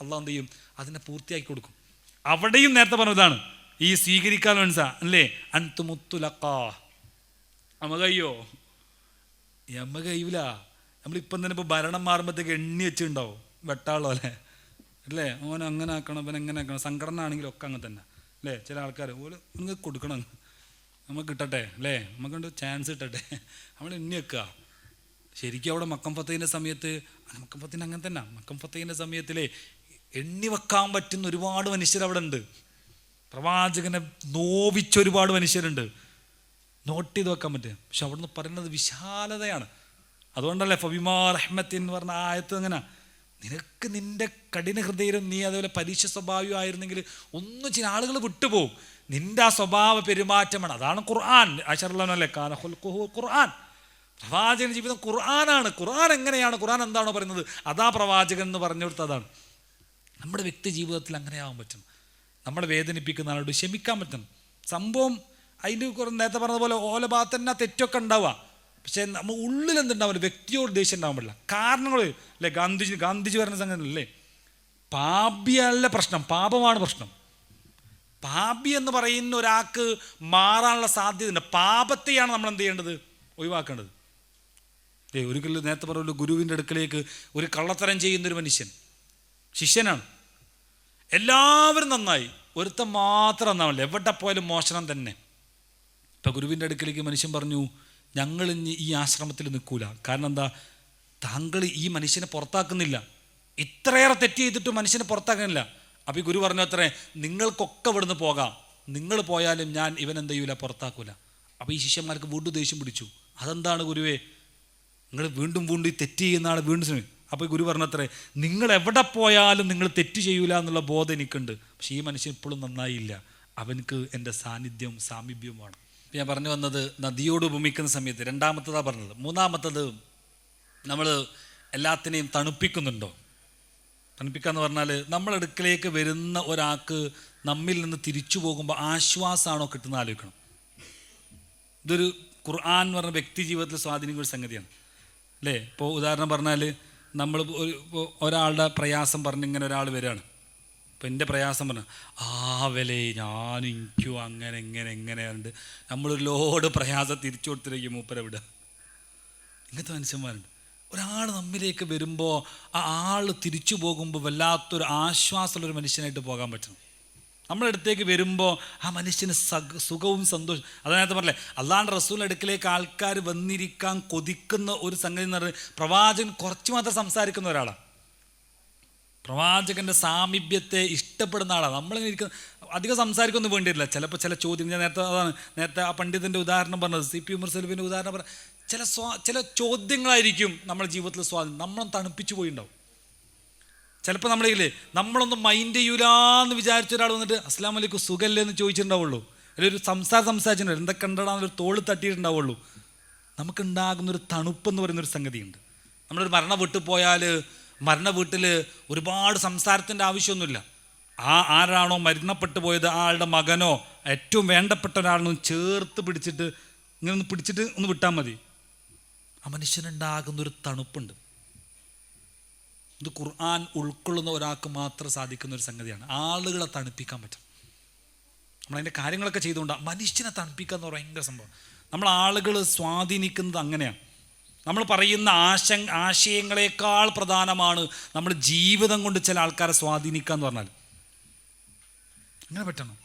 അള്ളാഹ് എന്ത് ചെയ്യും? അതിനെ പൂർത്തിയാക്കി കൊടുക്കും. അവിടെയും നേരത്തെ പറഞ്ഞതാണ് ഈ സ്വീകരിക്കാൻ മനസ്സാ അല്ലേ? അൻതുമുത്തുലക്കാ അമകയ്യോ യമകയ്യൂല നമ്മളിപ്പം തന്നെ ഇപ്പോൾ ഭരണം മാറുമ്പോഴത്തേക്ക് എണ്ണി വെച്ചിട്ടുണ്ടാവും. വെട്ടാളോ അല്ലേ? അല്ലേ? ഓൻ അങ്ങനെ ആക്കണം അവൻ എങ്ങനെ ആക്കണം. സംഘടന ആണെങ്കിലും ഒക്കെ അങ്ങനെ തന്നെ. അല്ലേ? ചില ആൾക്കാർ ഓൽ നിങ്ങൾക്ക് കൊടുക്കണം. നമുക്ക് കിട്ടട്ടെ അല്ലേ? നമുക്കുണ്ട് ചാൻസ് കിട്ടട്ടെ. നമ്മൾ എണ്ണി വെക്കുക. ശരിക്കും അവിടെ മക്കം ഫത്തീന്റെ സമയത്ത് മക്കം ഫത്തീൻ അങ്ങനെ തന്നെ. മക്കം ഫത്തീന്റെ സമയത്തിലെ എണ്ണി വെക്കാൻ പറ്റുന്ന ഒരുപാട് മനുഷ്യർ അവിടെ ഉണ്ട്. പ്രവാചകനെ നോവിച്ച ഒരുപാട് മനുഷ്യരുണ്ട്. നോട്ട് ചെയ്ത് വെക്കാൻ പറ്റും പക്ഷെ അവിടുന്ന് പറയുന്നത് വിശാലതയാണ്. അതുകൊണ്ടല്ലേ ഫബിമാ റഹ്മത്തിൻ എന്ന് പറഞ്ഞ ആയത്ത് അങ്ങനെ നിനക്ക് നിന്റെ കഠിന ഹൃദയരും നീ അതേപോലെ പരീക്ഷ സ്വഭാവം ആയിരുന്നെങ്കിൽ ഒന്നും ചില ആളുകൾ വിട്ടുപോകും. നിന്റെ ആ സ്വഭാവ പെരുമാറ്റമാണ്. അതാണ് ഖുർആൻ. അഷർലല്ലേ ഖുർആൻ. പ്രവാചകൻ ജീവിതം ഖുർആനാണ്. ഖുർആൻ എങ്ങനെയാണ്? ഖുർആൻ എന്താണോ പറയുന്നത്? അതാ പ്രവാചകൻ എന്ന് പറഞ്ഞു കൊടുത്തതാണ് നമ്മുടെ വ്യക്തി ജീവിതത്തിൽ അങ്ങനെയാവാൻ പറ്റും. നമ്മളെ വേദനിപ്പിക്കുന്ന ആളോട് ക്ഷമിക്കാൻ പറ്റണം സംഭവം അതിന്റെ നേരത്തെ പറഞ്ഞതുപോലെ പോലെ ഓല ഭാഗത്ത് തന്നെ തെറ്റൊക്കെ ഉണ്ടാവുക. പക്ഷേ നമ്മൾ ഉള്ളിൽ എന്തുണ്ടാവില്ല വ്യക്തിയോട് ദേഷ്യം ഉണ്ടാവാൻ പാടില്ല കാരണങ്ങൾ അല്ലേ? ഗാന്ധിജി ഗാന്ധിജി സംഗതി അല്ലേ പാപിയല്ല പ്രശ്നം. പാപമാണ് പ്രശ്നം. പാപി എന്ന് പറയുന്ന ഒരാൾക്ക് മാറാനുള്ള സാധ്യതയുണ്ട്. പാപത്തെയാണ് നമ്മൾ എന്ത് ചെയ്യേണ്ടത്? ഒഴിവാക്കേണ്ടത്. ഏ ഒരിക്കലും നേരത്തെ പറഞ്ഞ ഗുരുവിന്റെ അടുക്കലേക്ക് ഒരു കള്ളത്തരം ചെയ്യുന്നൊരു മനുഷ്യൻ. ശിഷ്യനാണ്. എല്ലാവരും നന്നായി. ഒരുത്തൻ മാത്രം നന്നാവില്ല എവിടെ പോയാലും മോശനം തന്നെ. ഇപ്പം ഗുരുവിന്റെ അടുക്കലേക്ക് മനുഷ്യൻ പറഞ്ഞു ഞങ്ങൾ ഇനി ഈ ആശ്രമത്തിൽ നിൽക്കൂല. കാരണം എന്താ? താങ്കൾ ഈ മനുഷ്യനെ പുറത്താക്കുന്നില്ല. ഇത്രയേറെ തെറ്റ് ചെയ്തിട്ട് മനുഷ്യനെ പുറത്താക്കുന്നില്ല. അപ്പോൾ ഈ ഗുരു പറഞ്ഞു അത്രേ നിങ്ങൾക്കൊക്കെ ഇവിടുന്ന് പോകാം. നിങ്ങൾ പോയാലും ഞാൻ ഇവൻ എന്ത് ചെയ്യൂല പുറത്താക്കൂല. അപ്പോൾ ഈ ശിഷ്യന്മാർക്ക് വീണ്ടും ദേഷ്യം പിടിച്ചു. അതെന്താണ് ഗുരുവേ? നിങ്ങൾ വീണ്ടും വീണ്ടും തെറ്റ് ചെയ്യുന്ന ആൾ വീണ്ടും ശ്രമിക്കും അപ്പോൾ ഗുരു പറഞ്ഞത്രേ നിങ്ങൾ എവിടെ പോയാലും നിങ്ങൾ തെറ്റ് ചെയ്യൂല എന്നുള്ള ബോധം എനിക്കുണ്ട്. പക്ഷേ ഈ മനുഷ്യൻ ഇപ്പോഴും നന്നായില്ല. അവനക്ക് എന്റെ സാന്നിധ്യവും സാമീപ്യവും വേണം ഞാൻ പറഞ്ഞു വന്നത് നദിയോട് ഉപമിക്കുന്ന സമയത്ത് രണ്ടാമത്തതാണ് പറഞ്ഞത്. മൂന്നാമത്തത് നമ്മൾ എല്ലാത്തിനെയും തണുപ്പിക്കുന്നുണ്ടോ? തണുപ്പിക്കുക എന്ന് പറഞ്ഞാൽ നമ്മളടുക്കലേക്ക് വരുന്ന ഒരാൾക്ക് നമ്മിൽ നിന്ന് തിരിച്ചു പോകുമ്പോൾ ആശ്വാസമാണോ കിട്ടുന്ന ആലോചിക്കണം. ഇതൊരു ഖുർആൻ എന്ന് പറഞ്ഞ വ്യക്തി ജീവിതത്തിൽ സ്വാധീനിക്കുന്ന ഒരു സംഗതിയാണ്. അല്ലേ? ഇപ്പോൾ ഉദാഹരണം പറഞ്ഞാൽ നമ്മൾ ഒരു ഒരാളുടെ പ്രയാസം പറഞ്ഞിങ്ങനെ ഒരാൾ വരികയാണ് ഇപ്പം എന്റെ പ്രയാസം പറഞ്ഞു ആ വിലേ ഞാൻ എനിക്കും അങ്ങനെ എങ്ങനെ എങ്ങനെയുണ്ട് നമ്മളൊരു ലോഡ് പ്രയാസം തിരിച്ചു കൊടുത്തിരിക്കും മൂപ്പര വിടുക. ഇങ്ങനത്തെ മനുഷ്യന്മാരുണ്ട്. ഒരാൾ നമ്മിലേക്ക് വരുമ്പോൾ ആ ആൾ തിരിച്ചു പോകുമ്പോൾ വല്ലാത്തൊരു ആശ്വാസമുള്ളൊരു മനുഷ്യനായിട്ട് പോകാൻ പറ്റണം. നമ്മുടെ അടുത്തേക്ക് വരുമ്പോൾ ആ മനുഷ്യന് സഖ സുഖവും സന്തോഷം. അതിനകത്ത് പറഞ്ഞേ അള്ളാണ്ട് റസൂൽ അടുക്കിലേക്ക് ആൾക്കാർ വന്നിരിക്കാൻ കൊതിക്കുന്ന ഒരു സംഗതി എന്ന് പറഞ്ഞാൽ പ്രവാചകൻ കുറച്ച് മാത്രം സംസാരിക്കുന്ന ഒരാളാണ് പ്രവാചകന്റെ സാമീപ്യത്തെ ഇഷ്ടപ്പെടുന്ന ആളാണ് നമ്മളിങ്ങനെ ഇരിക്കുന്ന അധികം സംസാരിക്കൊന്നും വേണ്ടിയില്ല ചിലപ്പോൾ ചില ചോദ്യം ഞാൻ നേരത്തെ അതാണ് നേരത്തെ ആ പണ്ഡിതന്റെ ഉദാഹരണം പറഞ്ഞത്. സി പി ഉമർ ഉദാഹരണം പറഞ്ഞ ചില സ്വാ ചില ചോദ്യങ്ങളായിരിക്കും നമ്മുടെ ജീവിതത്തിൽ സ്വാധീനം. നമ്മളൊന്ന് തണുപ്പിച്ചു പോയിണ്ടാവും. ചിലപ്പോൾ നമ്മളില്ലേ നമ്മളൊന്നും മൈൻഡ് ചെയ്യൂലാന്ന് വിചാരിച്ച ഒരാൾ വന്നിട്ട് അസ്ലാം അലിക്ക് സുഖമല്ലേ എന്ന് ചോദിച്ചിട്ടുണ്ടാവുള്ളൂ. അല്ലെങ്കിൽ ഒരു സംസാരം സംസാരിച്ചിട്ടുണ്ട്? എന്തൊക്കെ ഒരു തോൾ തട്ടിയിട്ടുണ്ടാവുള്ളൂ. നമുക്കുണ്ടാകുന്നൊരു തണുപ്പെന്ന് പറയുന്നൊരു സംഗതിയുണ്ട്. നമ്മളൊരു മരണം വിട്ടുപോയാൽ പോയാൽ മരണ വീട്ടിൽ ഒരുപാട് സംസാരത്തിന്റെ ആവശ്യമൊന്നുമില്ല. ആ ആരാണോ മരണപ്പെട്ടു പോയത് ആ ആളുടെ മകനോ ഏറ്റവും വേണ്ടപ്പെട്ട ഒരാളിനും ചേർത്ത് പിടിച്ചിട്ട് ഇങ്ങനെ ഒന്ന് പിടിച്ചിട്ട് ഒന്ന് വിട്ടാൽ മതി. ആ മനുഷ്യനുണ്ടാകുന്നൊരു തണുപ്പുണ്ട്. ഇത് ഖുർആൻ ഉൾക്കൊള്ളുന്ന ഒരാൾക്ക് മാത്രം സാധിക്കുന്ന ഒരു സംഗതിയാണ്. ആളുകളെ തണുപ്പിക്കാൻ പറ്റും. നമ്മളതിന്റെ കാര്യങ്ങളൊക്കെ ചെയ്തുകൊണ്ടാണ് മനുഷ്യനെ തണുപ്പിക്കുക എന്ന് പറയുന്നത് ഭയങ്കര സംഭവം. നമ്മൾ ആളുകൾ സ്വാധീനിക്കുന്നത് അങ്ങനെയാണ് നമ്മൾ പറയുന്ന ആശ ആശയങ്ങളെക്കാൾ പ്രധാനമാണ് നമ്മൾ ജീവിതം കൊണ്ട് ചില ആൾക്കാരെ സ്വാധീനിക്കുക എന്ന് പറഞ്ഞാൽ. അങ്ങനെ പറ്റണം.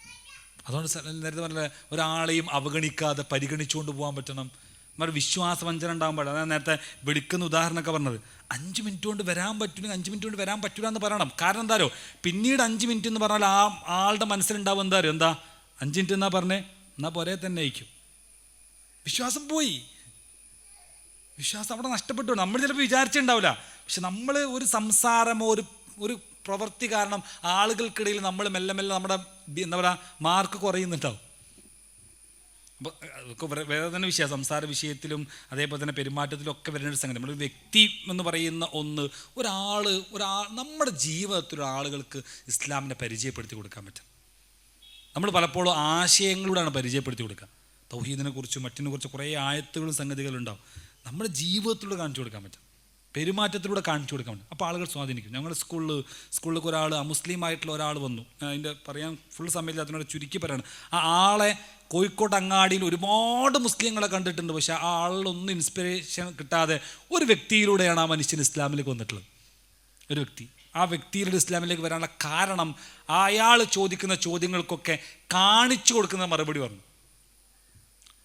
അതുകൊണ്ട് നേരത്തെ പറഞ്ഞ ഒരാളെയും അവഗണിക്കാതെ പരിഗണിച്ചുകൊണ്ട് പോകാൻ പറ്റണം. നമ്മുടെ വിശ്വാസവഞ്ചന ഉണ്ടാകാൻ പാടില്ല അതാണ് നേരത്തെ വിളിക്കുന്ന ഉദാഹരണമൊക്കെ പറഞ്ഞത്. അഞ്ച് മിനിറ്റ് കൊണ്ട് വരാൻ പറ്റുമെങ്കിൽ അഞ്ച് മിനിറ്റ് കൊണ്ട് വരാൻ പറ്റില്ല എന്ന് പറയണം. കാരണം എന്താരോ പിന്നീട് അഞ്ച് മിനിറ്റ് എന്ന് പറഞ്ഞാൽ ആ ആളുടെ മനസ്സിലുണ്ടാവും എന്താ അറിയോ? എന്താ? അഞ്ച് മിനിറ്റ് എന്നാ പറഞ്ഞേ? എന്നാൽ പോരെ തന്നെ അയക്കും വിശ്വാസം പോയി. വിശ്വാസം അവിടെ നഷ്ടപ്പെട്ടു. നമ്മൾ ചിലപ്പോൾ വിചാരിച്ചിട്ടുണ്ടാവില്ല. പക്ഷെ നമ്മൾ ഒരു സംസാരമോ ഒരു ഒരു പ്രവൃത്തി കാരണം ആളുകൾക്കിടയിൽ നമ്മൾ മെല്ലെ മെല്ലെ നമ്മുടെ എന്താ പറയുക മാർക്ക് കുറയുന്നുണ്ടാവും. അപ്പോൾ വേറെ തന്നെ വിഷയം. സംസാര വിഷയത്തിലും അതേപോലെ തന്നെ പെരുമാറ്റത്തിലും ഒക്കെ വരുന്ന ഒരു സംഗതി. നമ്മൾ വ്യക്തി എന്ന് പറയുന്ന ഒന്ന് ഒരാൾ ഒരാൾ നമ്മുടെ ജീവിതത്തിൽ ആളുകൾക്ക് ഇസ്ലാമിനെ പരിചയപ്പെടുത്തി കൊടുക്കാൻ പറ്റും. നമ്മൾ പലപ്പോഴും ആശയങ്ങളോടാണ് പരിചയപ്പെടുത്തി കൊടുക്കുക. തൗഹീദിനെ കുറിച്ചും മറ്റിനെ കുറിച്ച് കുറേ ആയത്തുകളും സംഗതികളും ഉണ്ടാവും നമ്മുടെ ജീവിതത്തിലൂടെ കാണിച്ചു കൊടുക്കാൻ പറ്റും. പെരുമാറ്റത്തിലൂടെ കാണിച്ചു കൊടുക്കാൻ പറ്റും. അപ്പോൾ ആളുകൾ സ്വാധീനിക്കും. ഞങ്ങളുടെ സ്കൂളിൽ സ്കൂളിലേക്ക് ഒരാൾ അമുസ്ലിം ആയിട്ടുള്ള ഒരാൾ വന്നു. അതിന്റെ പറയാൻ ഫുൾ സമയമില്ല അതിനോട് ചുരുക്കി പറയണം. ആ ആളെ കോഴിക്കോട് അങ്ങാടിയിൽ ഒരുപാട് മുസ്ലിങ്ങളെ കണ്ടിട്ടുണ്ട്. പക്ഷേ ആ ആളിലൊന്നും ഇൻസ്പിറേഷൻ കിട്ടാതെ ഒരു വ്യക്തിയിലൂടെയാണ് ആ മനുഷ്യൻ ഇസ്ലാമിലേക്ക് വന്നിട്ടുള്ളത്. ഒരു വ്യക്തി. ആ വ്യക്തിയിലൂടെ ഇസ്ലാമിലേക്ക് വരാനുള്ള കാരണം അയാൾ ചോദിക്കുന്ന ചോദ്യങ്ങൾക്കൊക്കെ കാണിച്ചു കൊടുക്കുന്ന മറുപടി പറഞ്ഞു.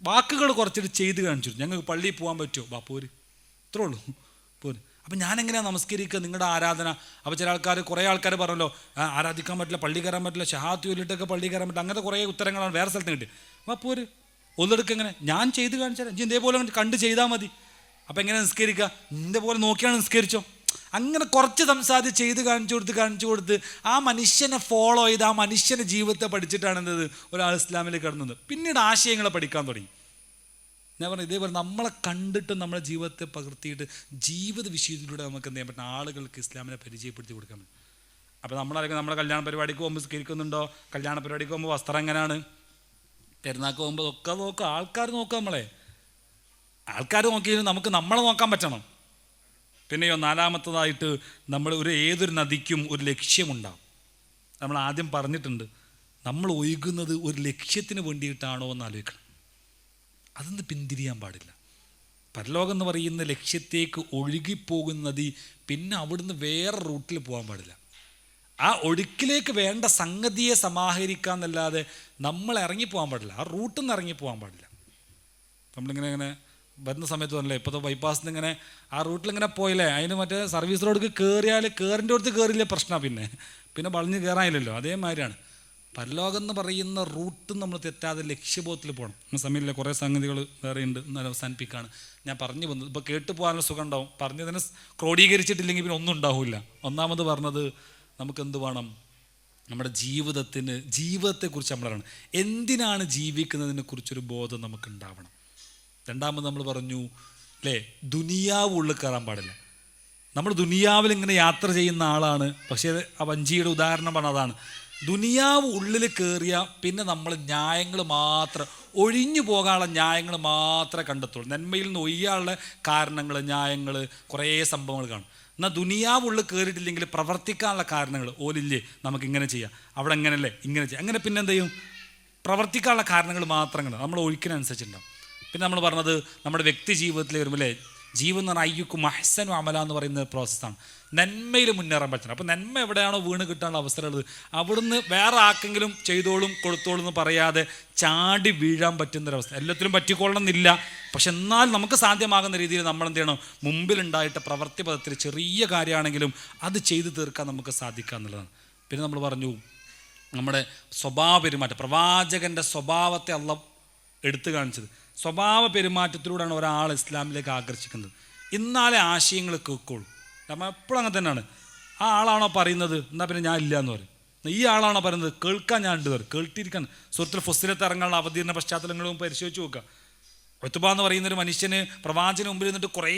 വാക്കുകൾ കുറച്ചിട്ട് ചെയ്ത് കാണിച്ചു ഞങ്ങൾക്ക് പള്ളിയിൽ പോകാൻ പറ്റുമോ? ബാ പോര്. ഇത്രേ ഉള്ളൂ. പോര്. അപ്പം ഞാനെങ്ങനെയാണ് നമസ്കരിക്കുക? നിങ്ങളുടെ ആരാധന. അപ്പോൾ ചില ആൾക്കാർ കുറേ ആൾക്കാർ പറഞ്ഞല്ലോ ആരാധിക്കാൻ പറ്റില്ല പള്ളി കയറാൻ പറ്റില്ല ഷഹാത്ത് ചൊല്ലിട്ടൊക്കെ പള്ളി കയറാൻ പറ്റില്ല അങ്ങനത്തെ കുറേ ഉത്തരങ്ങളാണ് വേറെ സ്ഥലത്ത് കിട്ടി അപ്പോൾ പോര്. ഒന്നെടുക്കുക എങ്ങനെ ഞാൻ ചെയ്ത് കാണിച്ചാൽ ഇതേപോലെ കണ്ട് ചെയ്താൽ മതി. അപ്പോൾ എങ്ങനെ നിസ്കരിക്കുക? ഇതേപോലെ പോലെ നോക്കിയാണ് നിസ്കരിച്ചോ? അങ്ങനെ കുറച്ച് സംസാരിച്ച് ചെയ്ത് കാണിച്ചു കൊടുത്ത് കാണിച്ചു കൊടുത്ത് ആ മനുഷ്യനെ ഫോളോ ചെയ്ത് ആ മനുഷ്യന്റെ ജീവിതത്തെ പഠിച്ചിട്ടാണ് എന്തത് ഒരാൾ ഇസ്ലാമിലേക്ക് കടന്നത്. പിന്നീട് ആശയങ്ങളെ പഠിക്കാൻ തുടങ്ങി. ഞാൻ പറഞ്ഞു ഇതേപോലെ നമ്മളെ കണ്ടിട്ട് നമ്മളെ ജീവിതത്തെ പകർത്തിയിട്ട് ജീവിത വിഷയത്തിലൂടെ നമുക്ക് എന്ത് ചെയ്യാൻ പറ്റും? ആളുകൾക്ക് ഇസ്ലാമിനെ പരിചയപ്പെടുത്തി കൊടുക്കാൻ പറ്റും. അപ്പോൾ നമ്മളാണെങ്കിൽ നമ്മുടെ കല്യാണ പരിപാടിക്ക് പോകുമ്പോൾ സ്കരിക്കുന്നുണ്ടോ കല്യാണ പരിപാടിക്ക് പോകുമ്പോൾ വസ്ത്രം എങ്ങനെയാണ്? പെരുന്നാൾക്ക് പോകുമ്പോൾ ഒക്കെ നോക്കുക ആൾക്കാർ നോക്കുക നമ്മളെ. ആൾക്കാർ നോക്കിയാലും നമുക്ക് നമ്മളെ നോക്കാൻ പറ്റണം. പിന്നെയോ നാലാമത്തതായിട്ട് നമ്മൾ ഒരു ഏതൊരു നദിക്കും ഒരു ലക്ഷ്യമുണ്ടാവും. നമ്മൾ ആദ്യം പറഞ്ഞിട്ടുണ്ട് നമ്മൾ ഒഴുകുന്നത് ഒരു ലക്ഷ്യത്തിന് വേണ്ടിയിട്ടാണോ എന്ന് ആലോചിക്കണം. അതൊന്ന് പിന്തിരിയാൻ പാടില്ല. പരലോകം എന്ന് പറയുന്ന ലക്ഷ്യത്തേക്ക് ഒഴുകിപ്പോകുന്ന നദി പിന്നെ അവിടുന്ന് വേറെ റൂട്ടിൽ പോകാൻ പാടില്ല. ആ ഒഴുക്കിലേക്ക് വേണ്ട സംഗതിയെ സമാഹരിക്കുക എന്നല്ലാതെ നമ്മൾ ഇറങ്ങിപ്പോകാൻ പാടില്ല. ആ റൂട്ടിൽ നിന്ന് ഇറങ്ങിപ്പോകാൻ പാടില്ല. നമ്മളിങ്ങനെ ഇങ്ങനെ വരുന്ന സമയത്ത് പറഞ്ഞില്ലേ ഇപ്പോഴത്തെ ബൈപ്പാസിന് ഇങ്ങനെ ആ റൂട്ടിൽ ഇങ്ങനെ പോയില്ലേ അതിന് മറ്റേ സർവീസ് റോഡിൽ കയറിയാൽ കയറിന്റെ അടുത്ത് കയറിയില്ലേ പ്രശ്നമാണ് പിന്നെ. പിന്നെ വളഞ്ഞ് കയറാനില്ലല്ലോ അതേമാതിരിയാണ്. പരലോകം എന്ന് പറയുന്ന റൂട്ട് നമ്മൾ തെറ്റാതെ ലക്ഷ്യബോധത്തിൽ പോകണം നമ്മുടെ സമയമില്ല കുറേ സംഗതികൾ വേറെ ഉണ്ട് എന്നാലും അവസാനിപ്പിക്കുകയാണ് ഞാൻ പറഞ്ഞു വന്നത് ഇപ്പോൾ കേട്ട് പോകാനുള്ള സുഖം ഉണ്ടാവും. പറഞ്ഞതിനെ ക്രോഡീകരിച്ചിട്ടില്ലെങ്കിൽ പിന്നെ ഒന്നും ഉണ്ടാവില്ല. ഒന്നാമത് പറഞ്ഞത് നമുക്ക് എന്ത് വേണം? നമ്മുടെ ജീവിതത്തിന് ജീവിതത്തെക്കുറിച്ച് നമ്മളറിയണം. എന്തിനാണ് ജീവിക്കുന്നതിനെ കുറിച്ചൊരു ബോധം നമുക്ക് ഉണ്ടാവണം രണ്ടാമത് നമ്മൾ പറഞ്ഞു അല്ലേ ദുനിയാവ് ഉള്ളിൽ കയറാൻ പാടില്ല. നമ്മൾ ദുനിയാവിൽ ഇങ്ങനെ യാത്ര ചെയ്യുന്ന ആളാണ് പക്ഷേ ആ വഞ്ചിയുടെ ഉദാഹരണം പറഞ്ഞതാണ് ദുനിയാവ് ഉള്ളിൽ കയറിയ പിന്നെ നമ്മൾ ന്യായങ്ങൾ മാത്രം ഒഴിഞ്ഞു പോകാനുള്ള ന്യായങ്ങൾ മാത്രമേ കണ്ടെത്തുള്ളൂ. നന്മയിൽ നിന്ന് ഒയ്യാനുള്ള കാരണങ്ങൾ ന്യായങ്ങൾ കുറേ സംഭവങ്ങൾ കാണും. എന്നാൽ ദുനിയാവ് ഉള്ളിൽ കയറിയിട്ടില്ലെങ്കിൽ പ്രവർത്തിക്കാനുള്ള കാരണങ്ങൾ ഓലില്ലേ നമുക്ക് ഇങ്ങനെ ചെയ്യാം. അവിടെ എങ്ങനെയല്ലേ ഇങ്ങനെ ചെയ്യാം. അങ്ങനെ പിന്നെ എന്ത് ചെയ്യും? പ്രവർത്തിക്കാനുള്ള കാരണങ്ങൾ മാത്രങ്ങൾ നമ്മൾ ഒഴുക്കിനനുസരിച്ചുണ്ടാവും പിന്നെ നമ്മൾ പറഞ്ഞത് നമ്മുടെ വ്യക്തി ജീവിതത്തിൽ വരുമ്പോൾ അല്ലേ? ജീവൻ എന്ന് പറഞ്ഞാൽ അയ്യുക്കും മഹസനും അമല എന്ന് പറയുന്ന പ്രോസസ്സാണ് നന്മയിൽ മുന്നേറാൻ പറ്റണം. അപ്പോൾ നന്മ എവിടെയാണോ വീണ് കിട്ടാനുള്ള അവസരമുള്ളത് അവിടുന്ന് വേറെ ആർക്കെങ്കിലും ചെയ്തോളും കൊടുത്തോളും എന്ന് പറയാതെ ചാടി വീഴാൻ പറ്റുന്നൊരവസ്ഥ എല്ലാത്തിലും പറ്റിക്കൊള്ളണം എന്നില്ല. പക്ഷെ എന്നാൽ നമുക്ക് സാധ്യമാകുന്ന രീതിയിൽ നമ്മൾ എന്ത് ചെയ്യണം? മുമ്പിലുണ്ടായിട്ട് പ്രവൃത്തി പദത്തിൽ ചെറിയ കാര്യമാണെങ്കിലും അത് ചെയ്തു തീർക്കാൻ നമുക്ക് സാധിക്കുക എന്നുള്ളതാണ്. പിന്നെ നമ്മൾ പറഞ്ഞു നമ്മുടെ സ്വഭാവ പെരുമാറ്റം. പ്രവാചകന്റെ സ്വഭാവത്തെ അള്ള എടുത്തു കാണിച്ചത്. സ്വഭാവ പെരുമാറ്റത്തിലൂടെയാണ് ഒരാൾ ഇസ്ലാമിലേക്ക് ആകർഷിക്കുന്നത്. ഇന്നാലെ ആശയങ്ങൾ കേൾക്കുള്ളൂ. നമ്മൾ എപ്പോഴും അങ്ങനെ തന്നെയാണ്. ആ ആളാണോ പറയുന്നത്? എന്നാൽ പിന്നെ ഞാൻ ഇല്ല എന്ന് പറയും. ഈ ആളാണോ പറയുന്നത്? കേൾക്കാൻ ഞാൻ ഉണ്ട് പറയും. കേട്ടിരിക്കാൻ സുഹൃത്തിൽ ഫുസ്സിലത്ത് ഇറങ്ങാനുള്ള അവതീർണ പശ്ചാത്തലങ്ങളും പരിശോധിച്ച് നോക്കുക. ഒത്തുബ എന്ന് പറയുന്ന ഒരു മനുഷ്യന് പ്രവാചന മുമ്പിൽ നിന്നിട്ട് കുറേ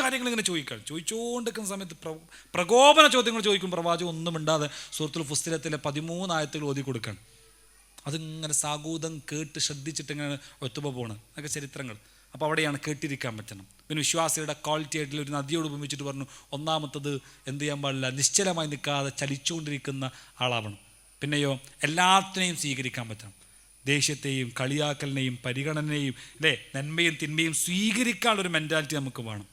കാര്യങ്ങൾ ഇങ്ങനെ ചോദിക്കുകയാണ് ചോദിച്ചുകൊണ്ടിരിക്കുന്ന സമയത്ത് പ്ര പ്രകോപന ചോദ്യങ്ങൾ ചോദിക്കും പ്രവാചകം ഒന്നും മിണ്ടാതെ സുഹൃത്തുൽ ഫുസ്തിലത്തിലെ പതിമൂന്നായത്തുകൾ ഓതി കൊടുക്കുകയാണ് അതിങ്ങനെ സാഗൂതം കേട്ട് ശ്രദ്ധിച്ചിട്ട് ഇങ്ങനെ പോണ്. അതൊക്കെ ചരിത്രങ്ങൾ. അപ്പോൾ അവിടെയാണ് കേട്ടിരിക്കാൻ പറ്റണം. പിന്നെ വിശ്വാസിയുടെ ക്വാളിറ്റി ആയിട്ടുള്ള ഒരു നദിയോട് ഉപമിച്ചിട്ട് പറഞ്ഞു ഒന്നാമത്തത് എന്ത് ചെയ്യാൻ പാടില്ല നിശ്ചലമായി നിൽക്കാതെ ചലിച്ചുകൊണ്ടിരിക്കുന്ന ആളാവണം. പിന്നെയോ എല്ലാത്തിനെയും സ്വീകരിക്കാൻ പറ്റണം. ദേഷ്യത്തെയും കളിയാക്കലിനെയും പരിഗണനയും അല്ലേ? നന്മയും തിന്മയും സ്വീകരിക്കാനുള്ളൊരു മെന്റാലിറ്റി നമുക്ക് വേണം.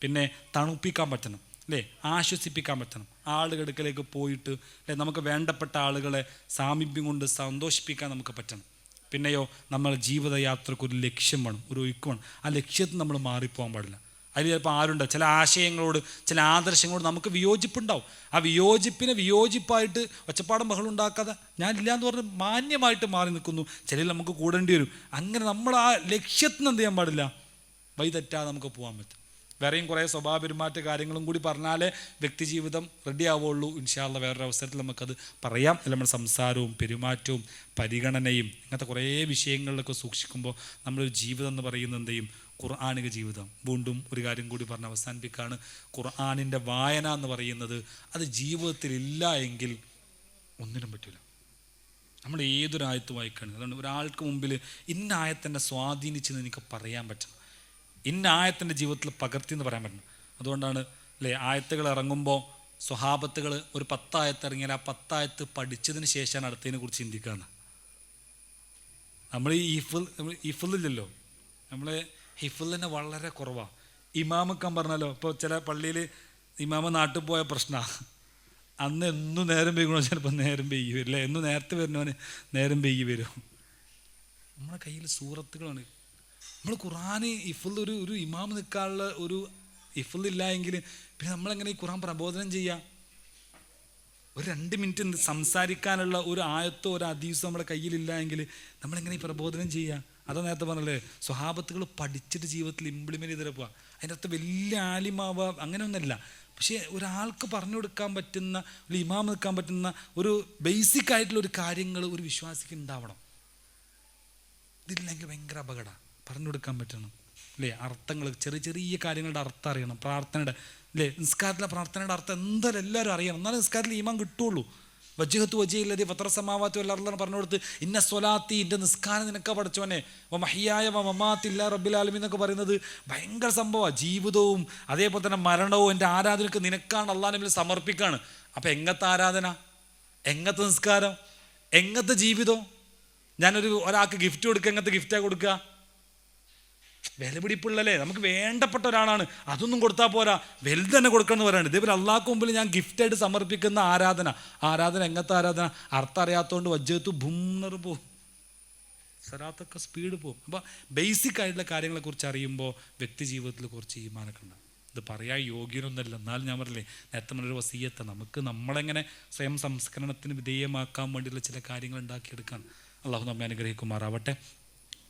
പിന്നെ തണുപ്പിക്കാൻ പറ്റണം. അല്ലേ ആശ്വസിപ്പിക്കാൻ പറ്റണം. ആളുകടുക്കലേക്ക് പോയിട്ട് അല്ലേ നമുക്ക് വേണ്ടപ്പെട്ട ആളുകളെ സാമീപ്യം കൊണ്ട് സന്തോഷിപ്പിക്കാൻ നമുക്ക് പറ്റണം. പിന്നെയോ നമ്മൾ ജീവിതയാത്രക്ക് ഒരു ലക്ഷ്യം വേണം ഒരു ഒഴുക്കു വേണം. ആ ലക്ഷ്യത്തിൽ നമ്മൾ മാറിപ്പോകാൻ പാടില്ല. അതിൽ ചിലപ്പോൾ ആരുണ്ട് ചില ആശയങ്ങളോട് ചില ആദർശങ്ങളോട് നമുക്ക് വിയോജിപ്പുണ്ടാവും. ആ വിയോജിപ്പിനെ വിയോജിപ്പായിട്ട് ഒച്ചപ്പാടും ബഹളം ഉണ്ടാക്കാതെ ഞാൻ എന്ന് പറഞ്ഞ് മാന്യമായിട്ട് മാറി നിൽക്കുന്നു. ചിലയിൽ നമുക്ക് കൂടേണ്ടി വരും. അങ്ങനെ നമ്മൾ ആ ലക്ഷ്യത്തിന് എന്ത് ചെയ്യാൻ പാടില്ല? വൈതെറ്റാതെ നമുക്ക് പോകാൻ പറ്റും. വേറെയും കുറേ സ്വഭാവ പെരുമാറ്റ കാര്യങ്ങളും കൂടി പറഞ്ഞാലേ വ്യക്തിജീവിതം റെഡി ആവുള്ളൂ ഇൻഷാല്ല വേറൊരു അവസരത്തിൽ നമുക്കത് പറയാം. നമ്മുടെ സംസാരവും പെരുമാറ്റവും പരിഗണനയും ഇങ്ങനത്തെ കുറേ വിഷയങ്ങളിലൊക്കെ സൂക്ഷിക്കുമ്പോൾ നമ്മളൊരു ജീവിതം എന്ന് പറയുന്നത് എന്ത് ചെയ്യും? ഖുർആാനിക ജീവിതം. വീണ്ടും ഒരു കാര്യം കൂടി പറഞ്ഞ് അവസാനിപ്പിക്കുകയാണ് ഖുർആാനിന്റെ വായന എന്ന് പറയുന്നത് അത് ജീവിതത്തിൽ ഇല്ല എങ്കിൽ ഒന്നിനും പറ്റില്ല നമ്മൾ ഏതൊരു ആയത്ത് വായിക്കുകയാണ് അതുകൊണ്ട് ഒരാൾക്ക് മുമ്പിൽ ഇന്ന ആയത്തിനെ സ്വാധീനിച്ചെന്ന് എനിക്ക് പറയാൻ പറ്റണം ഇന്ന ആയത്തിന്റെ ജീവിതത്തിൽ പകർത്തി എന്ന് പറയാൻ പറ്റണം. അതുകൊണ്ടാണ് അല്ലേ ആയത്തുകൾ ഇറങ്ങുമ്പോൾ സ്വഹാബത്തുകൾ ഒരു പത്തായത്ത് ഇറങ്ങിയാൽ ആ പത്തായത്ത് പഠിച്ചതിന് ശേഷമാണ് അടുത്തതിനെ കുറിച്ച് ചിന്തിക്കുകയാണ് നമ്മൾ ഈ ഇഫുൽ ഇല്ലല്ലോ നമ്മൾ ഹിഫുൽ തന്നെ വളരെ കുറവാണ് ഇമാമക്കാൻ പറഞ്ഞാലോ ഇപ്പോൾ ചില പള്ളിയിൽ ഇമാമ നാട്ടിൽ പോയ പ്രശ്നമാണ് അന്ന് എന്നും നേരം പെയ്യണോ ചിലപ്പോൾ നേരം പെയ്യി വരില്ല എന്നും നേരത്തെ വരുന്നവന് നേരം പെയ്യി വരും. നമ്മുടെ കയ്യിൽ സൂറത്തുകളാണ്. നമ്മൾ ഖുറാന് ഇഫുൽ ഒരു ഒരു ഇമാം നിൽക്കാനുള്ള ഒരു ഇഫുൽ ഇല്ല എങ്കിൽ പിന്നെ നമ്മളെങ്ങനെ ഈ ഖുറാൻ പ്രബോധനം ചെയ്യാം? ഒരു രണ്ട് മിനിറ്റ് സംസാരിക്കാനുള്ള ഒരു ആയത്തോ ഒരു അതീസോ നമ്മുടെ കയ്യിലില്ല എങ്കിൽ നമ്മളെങ്ങനെ ഈ പ്രബോധനം ചെയ്യുക അതാ നേരത്തെ പറഞ്ഞല്ലേ സ്വഹാബത്തുകൾ പഠിച്ചിട്ട് ജീവിതത്തിൽ ഇംപ്ലിമെന്റ് ചെയ്തിട്ട് പോവുക അതിന്റെ അകത്ത് വലിയ ആലിമാവുക അങ്ങനെയൊന്നുമല്ല പക്ഷേ ഒരാൾക്ക് പറഞ്ഞു കൊടുക്കാൻ പറ്റുന്ന ഒരു ഇമാം നിൽക്കാൻ പറ്റുന്ന ഒരു ബേസിക് ആയിട്ടുള്ള ഒരു കാര്യങ്ങൾ ഒരു വിശ്വാസിക്ക് ഉണ്ടാവണം. ഇതില്ലെങ്കിൽ ഭയങ്കര അപകടമാണ് പറഞ്ഞു കൊടുക്കാൻ പറ്റണം. അല്ലേ അർത്ഥങ്ങൾ ചെറിയ ചെറിയ കാര്യങ്ങളുടെ അർത്ഥം അറിയണം. പ്രാർത്ഥനയുടെ അല്ലേ നിസ്കാരത്തിലെ പ്രാർത്ഥനയുടെ അർത്ഥം എന്തായാലും എല്ലാവരും അറിയണം. എന്നാലും നിസ്കാരത്തിൽ ഈമാൻ കിട്ടുള്ളൂ. വജ്ജഹത്ത് വജയില്ലതി പത്രസമാവാത്തും എല്ലാവരും പറഞ്ഞു കൊടുത്ത് ഇന്ന സ്വലാത്തി ഇന്റെ നിസ്കാരം നിനക്ക പഠിച്ചോനെ മഹിയായ മമാത്തില്ല റബ്ബിലാലമി എന്നൊക്കെ പറയുന്നത് ഭയങ്കര സംഭവമാണ് ജീവിതവും അതേപോലെ തന്നെ മരണവും എന്റെ ആരാധനക്ക് നിനക്കാണ് അള്ളാഹിനെ സമർപ്പിക്കാണ്. അപ്പം എങ്ങത്തെ ആരാധന? എങ്ങത്തെ നിസ്കാരം? എങ്ങത്തെ ജീവിതം? ഞാനൊരു ഒരാൾക്ക് ഗിഫ്റ്റ് കൊടുക്കുക എങ്ങനത്തെ ഗിഫ്റ്റാണ് കൊടുക്കുക? വിലപിടിപ്പുള്ളല്ലേ? നമുക്ക് വേണ്ടപ്പെട്ട ഒരാളാണ്. അതൊന്നും കൊടുത്താൽ പോരാ. വലുത് തന്നെ കൊടുക്കണം എന്ന് പറയുന്നത് ഇതേപോലെ അള്ളാഹ്ക്ക് മുമ്പിൽ ഞാൻ ഗിഫ്റ്റായിട്ട് സമർപ്പിക്കുന്ന ആരാധന. ആരാധന എങ്ങനത്തെ ആരാധന? അർത്ഥം അറിയാത്തതുകൊണ്ട് വജ്ജത്ത് ഭൂന്നർ പോകും സരാത്തൊക്കെ സ്പീഡ് പോകും അപ്പോൾ ബേസിക് ആയിട്ടുള്ള കാര്യങ്ങളെക്കുറിച്ച് അറിയുമ്പോൾ വ്യക്തി ജീവിതത്തിൽ കുറച്ച് ഈമാനൊക്കെ ഉണ്ടാകും ഇത് പറയാൻ യോഗ്യനൊന്നുമല്ല. എന്നാലും ഞാൻ പറഞ്ഞില്ലേ നേരത്തെ ഒരു വസീയത്ത. നമുക്ക് നമ്മളെങ്ങനെ സ്വയം സംസ്കരണത്തിന് വിധേയമാക്കാൻ വേണ്ടിയുള്ള ചില കാര്യങ്ങൾ ഉണ്ടാക്കിയെടുക്കാൻ അള്ളാഹു നമ്മെ അനുഗ്രഹിക്കുമാറാവട്ടെ.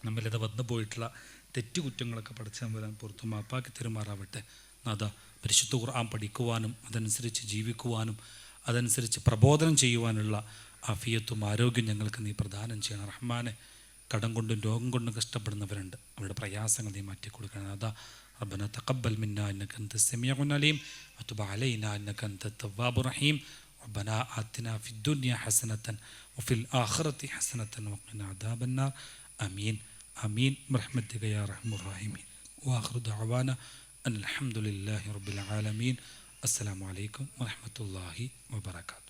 നമ്മളിത് വന്നു പോയിട്ടുള്ള തെറ്റുകുറ്റങ്ങളൊക്കെ പഠിച്ചാൽ വരാൻ പുറത്തു മാപ്പാക്കി തരുമാറാവട്ടെ നാഥ പരിശുദ്ധ ഖുർആൻ പഠിക്കുവാനും അതനുസരിച്ച് ജീവിക്കുവാനും അതനുസരിച്ച് പ്രബോധനം ചെയ്യുവാനുള്ള അഫിയത്തും ആരോഗ്യം ഞങ്ങൾക്ക് നീ പ്രദാനം ചെയ്യണം റഹ്മാനെ കടം കൊണ്ടും രോഗം കൊണ്ടും കഷ്ടപ്പെടുന്നവരുണ്ട് അവരുടെ പ്രയാസങ്ങൾ നീ മാറ്റി കൊടുക്കണം അതാ ربنا تقبل منا انك انت السميع العليم وتب علينا انك انت التواب الرحيم ربنا آتنا في الدنيا حسنة وفي الآخرة حسنة وقنا عذاب النار آمين آمين. برحمتك يا أرحم الراحمين. وآخر دعوانا أن الحمد لله رب العالمين. السلام عليكم ورحمة الله وبركاته.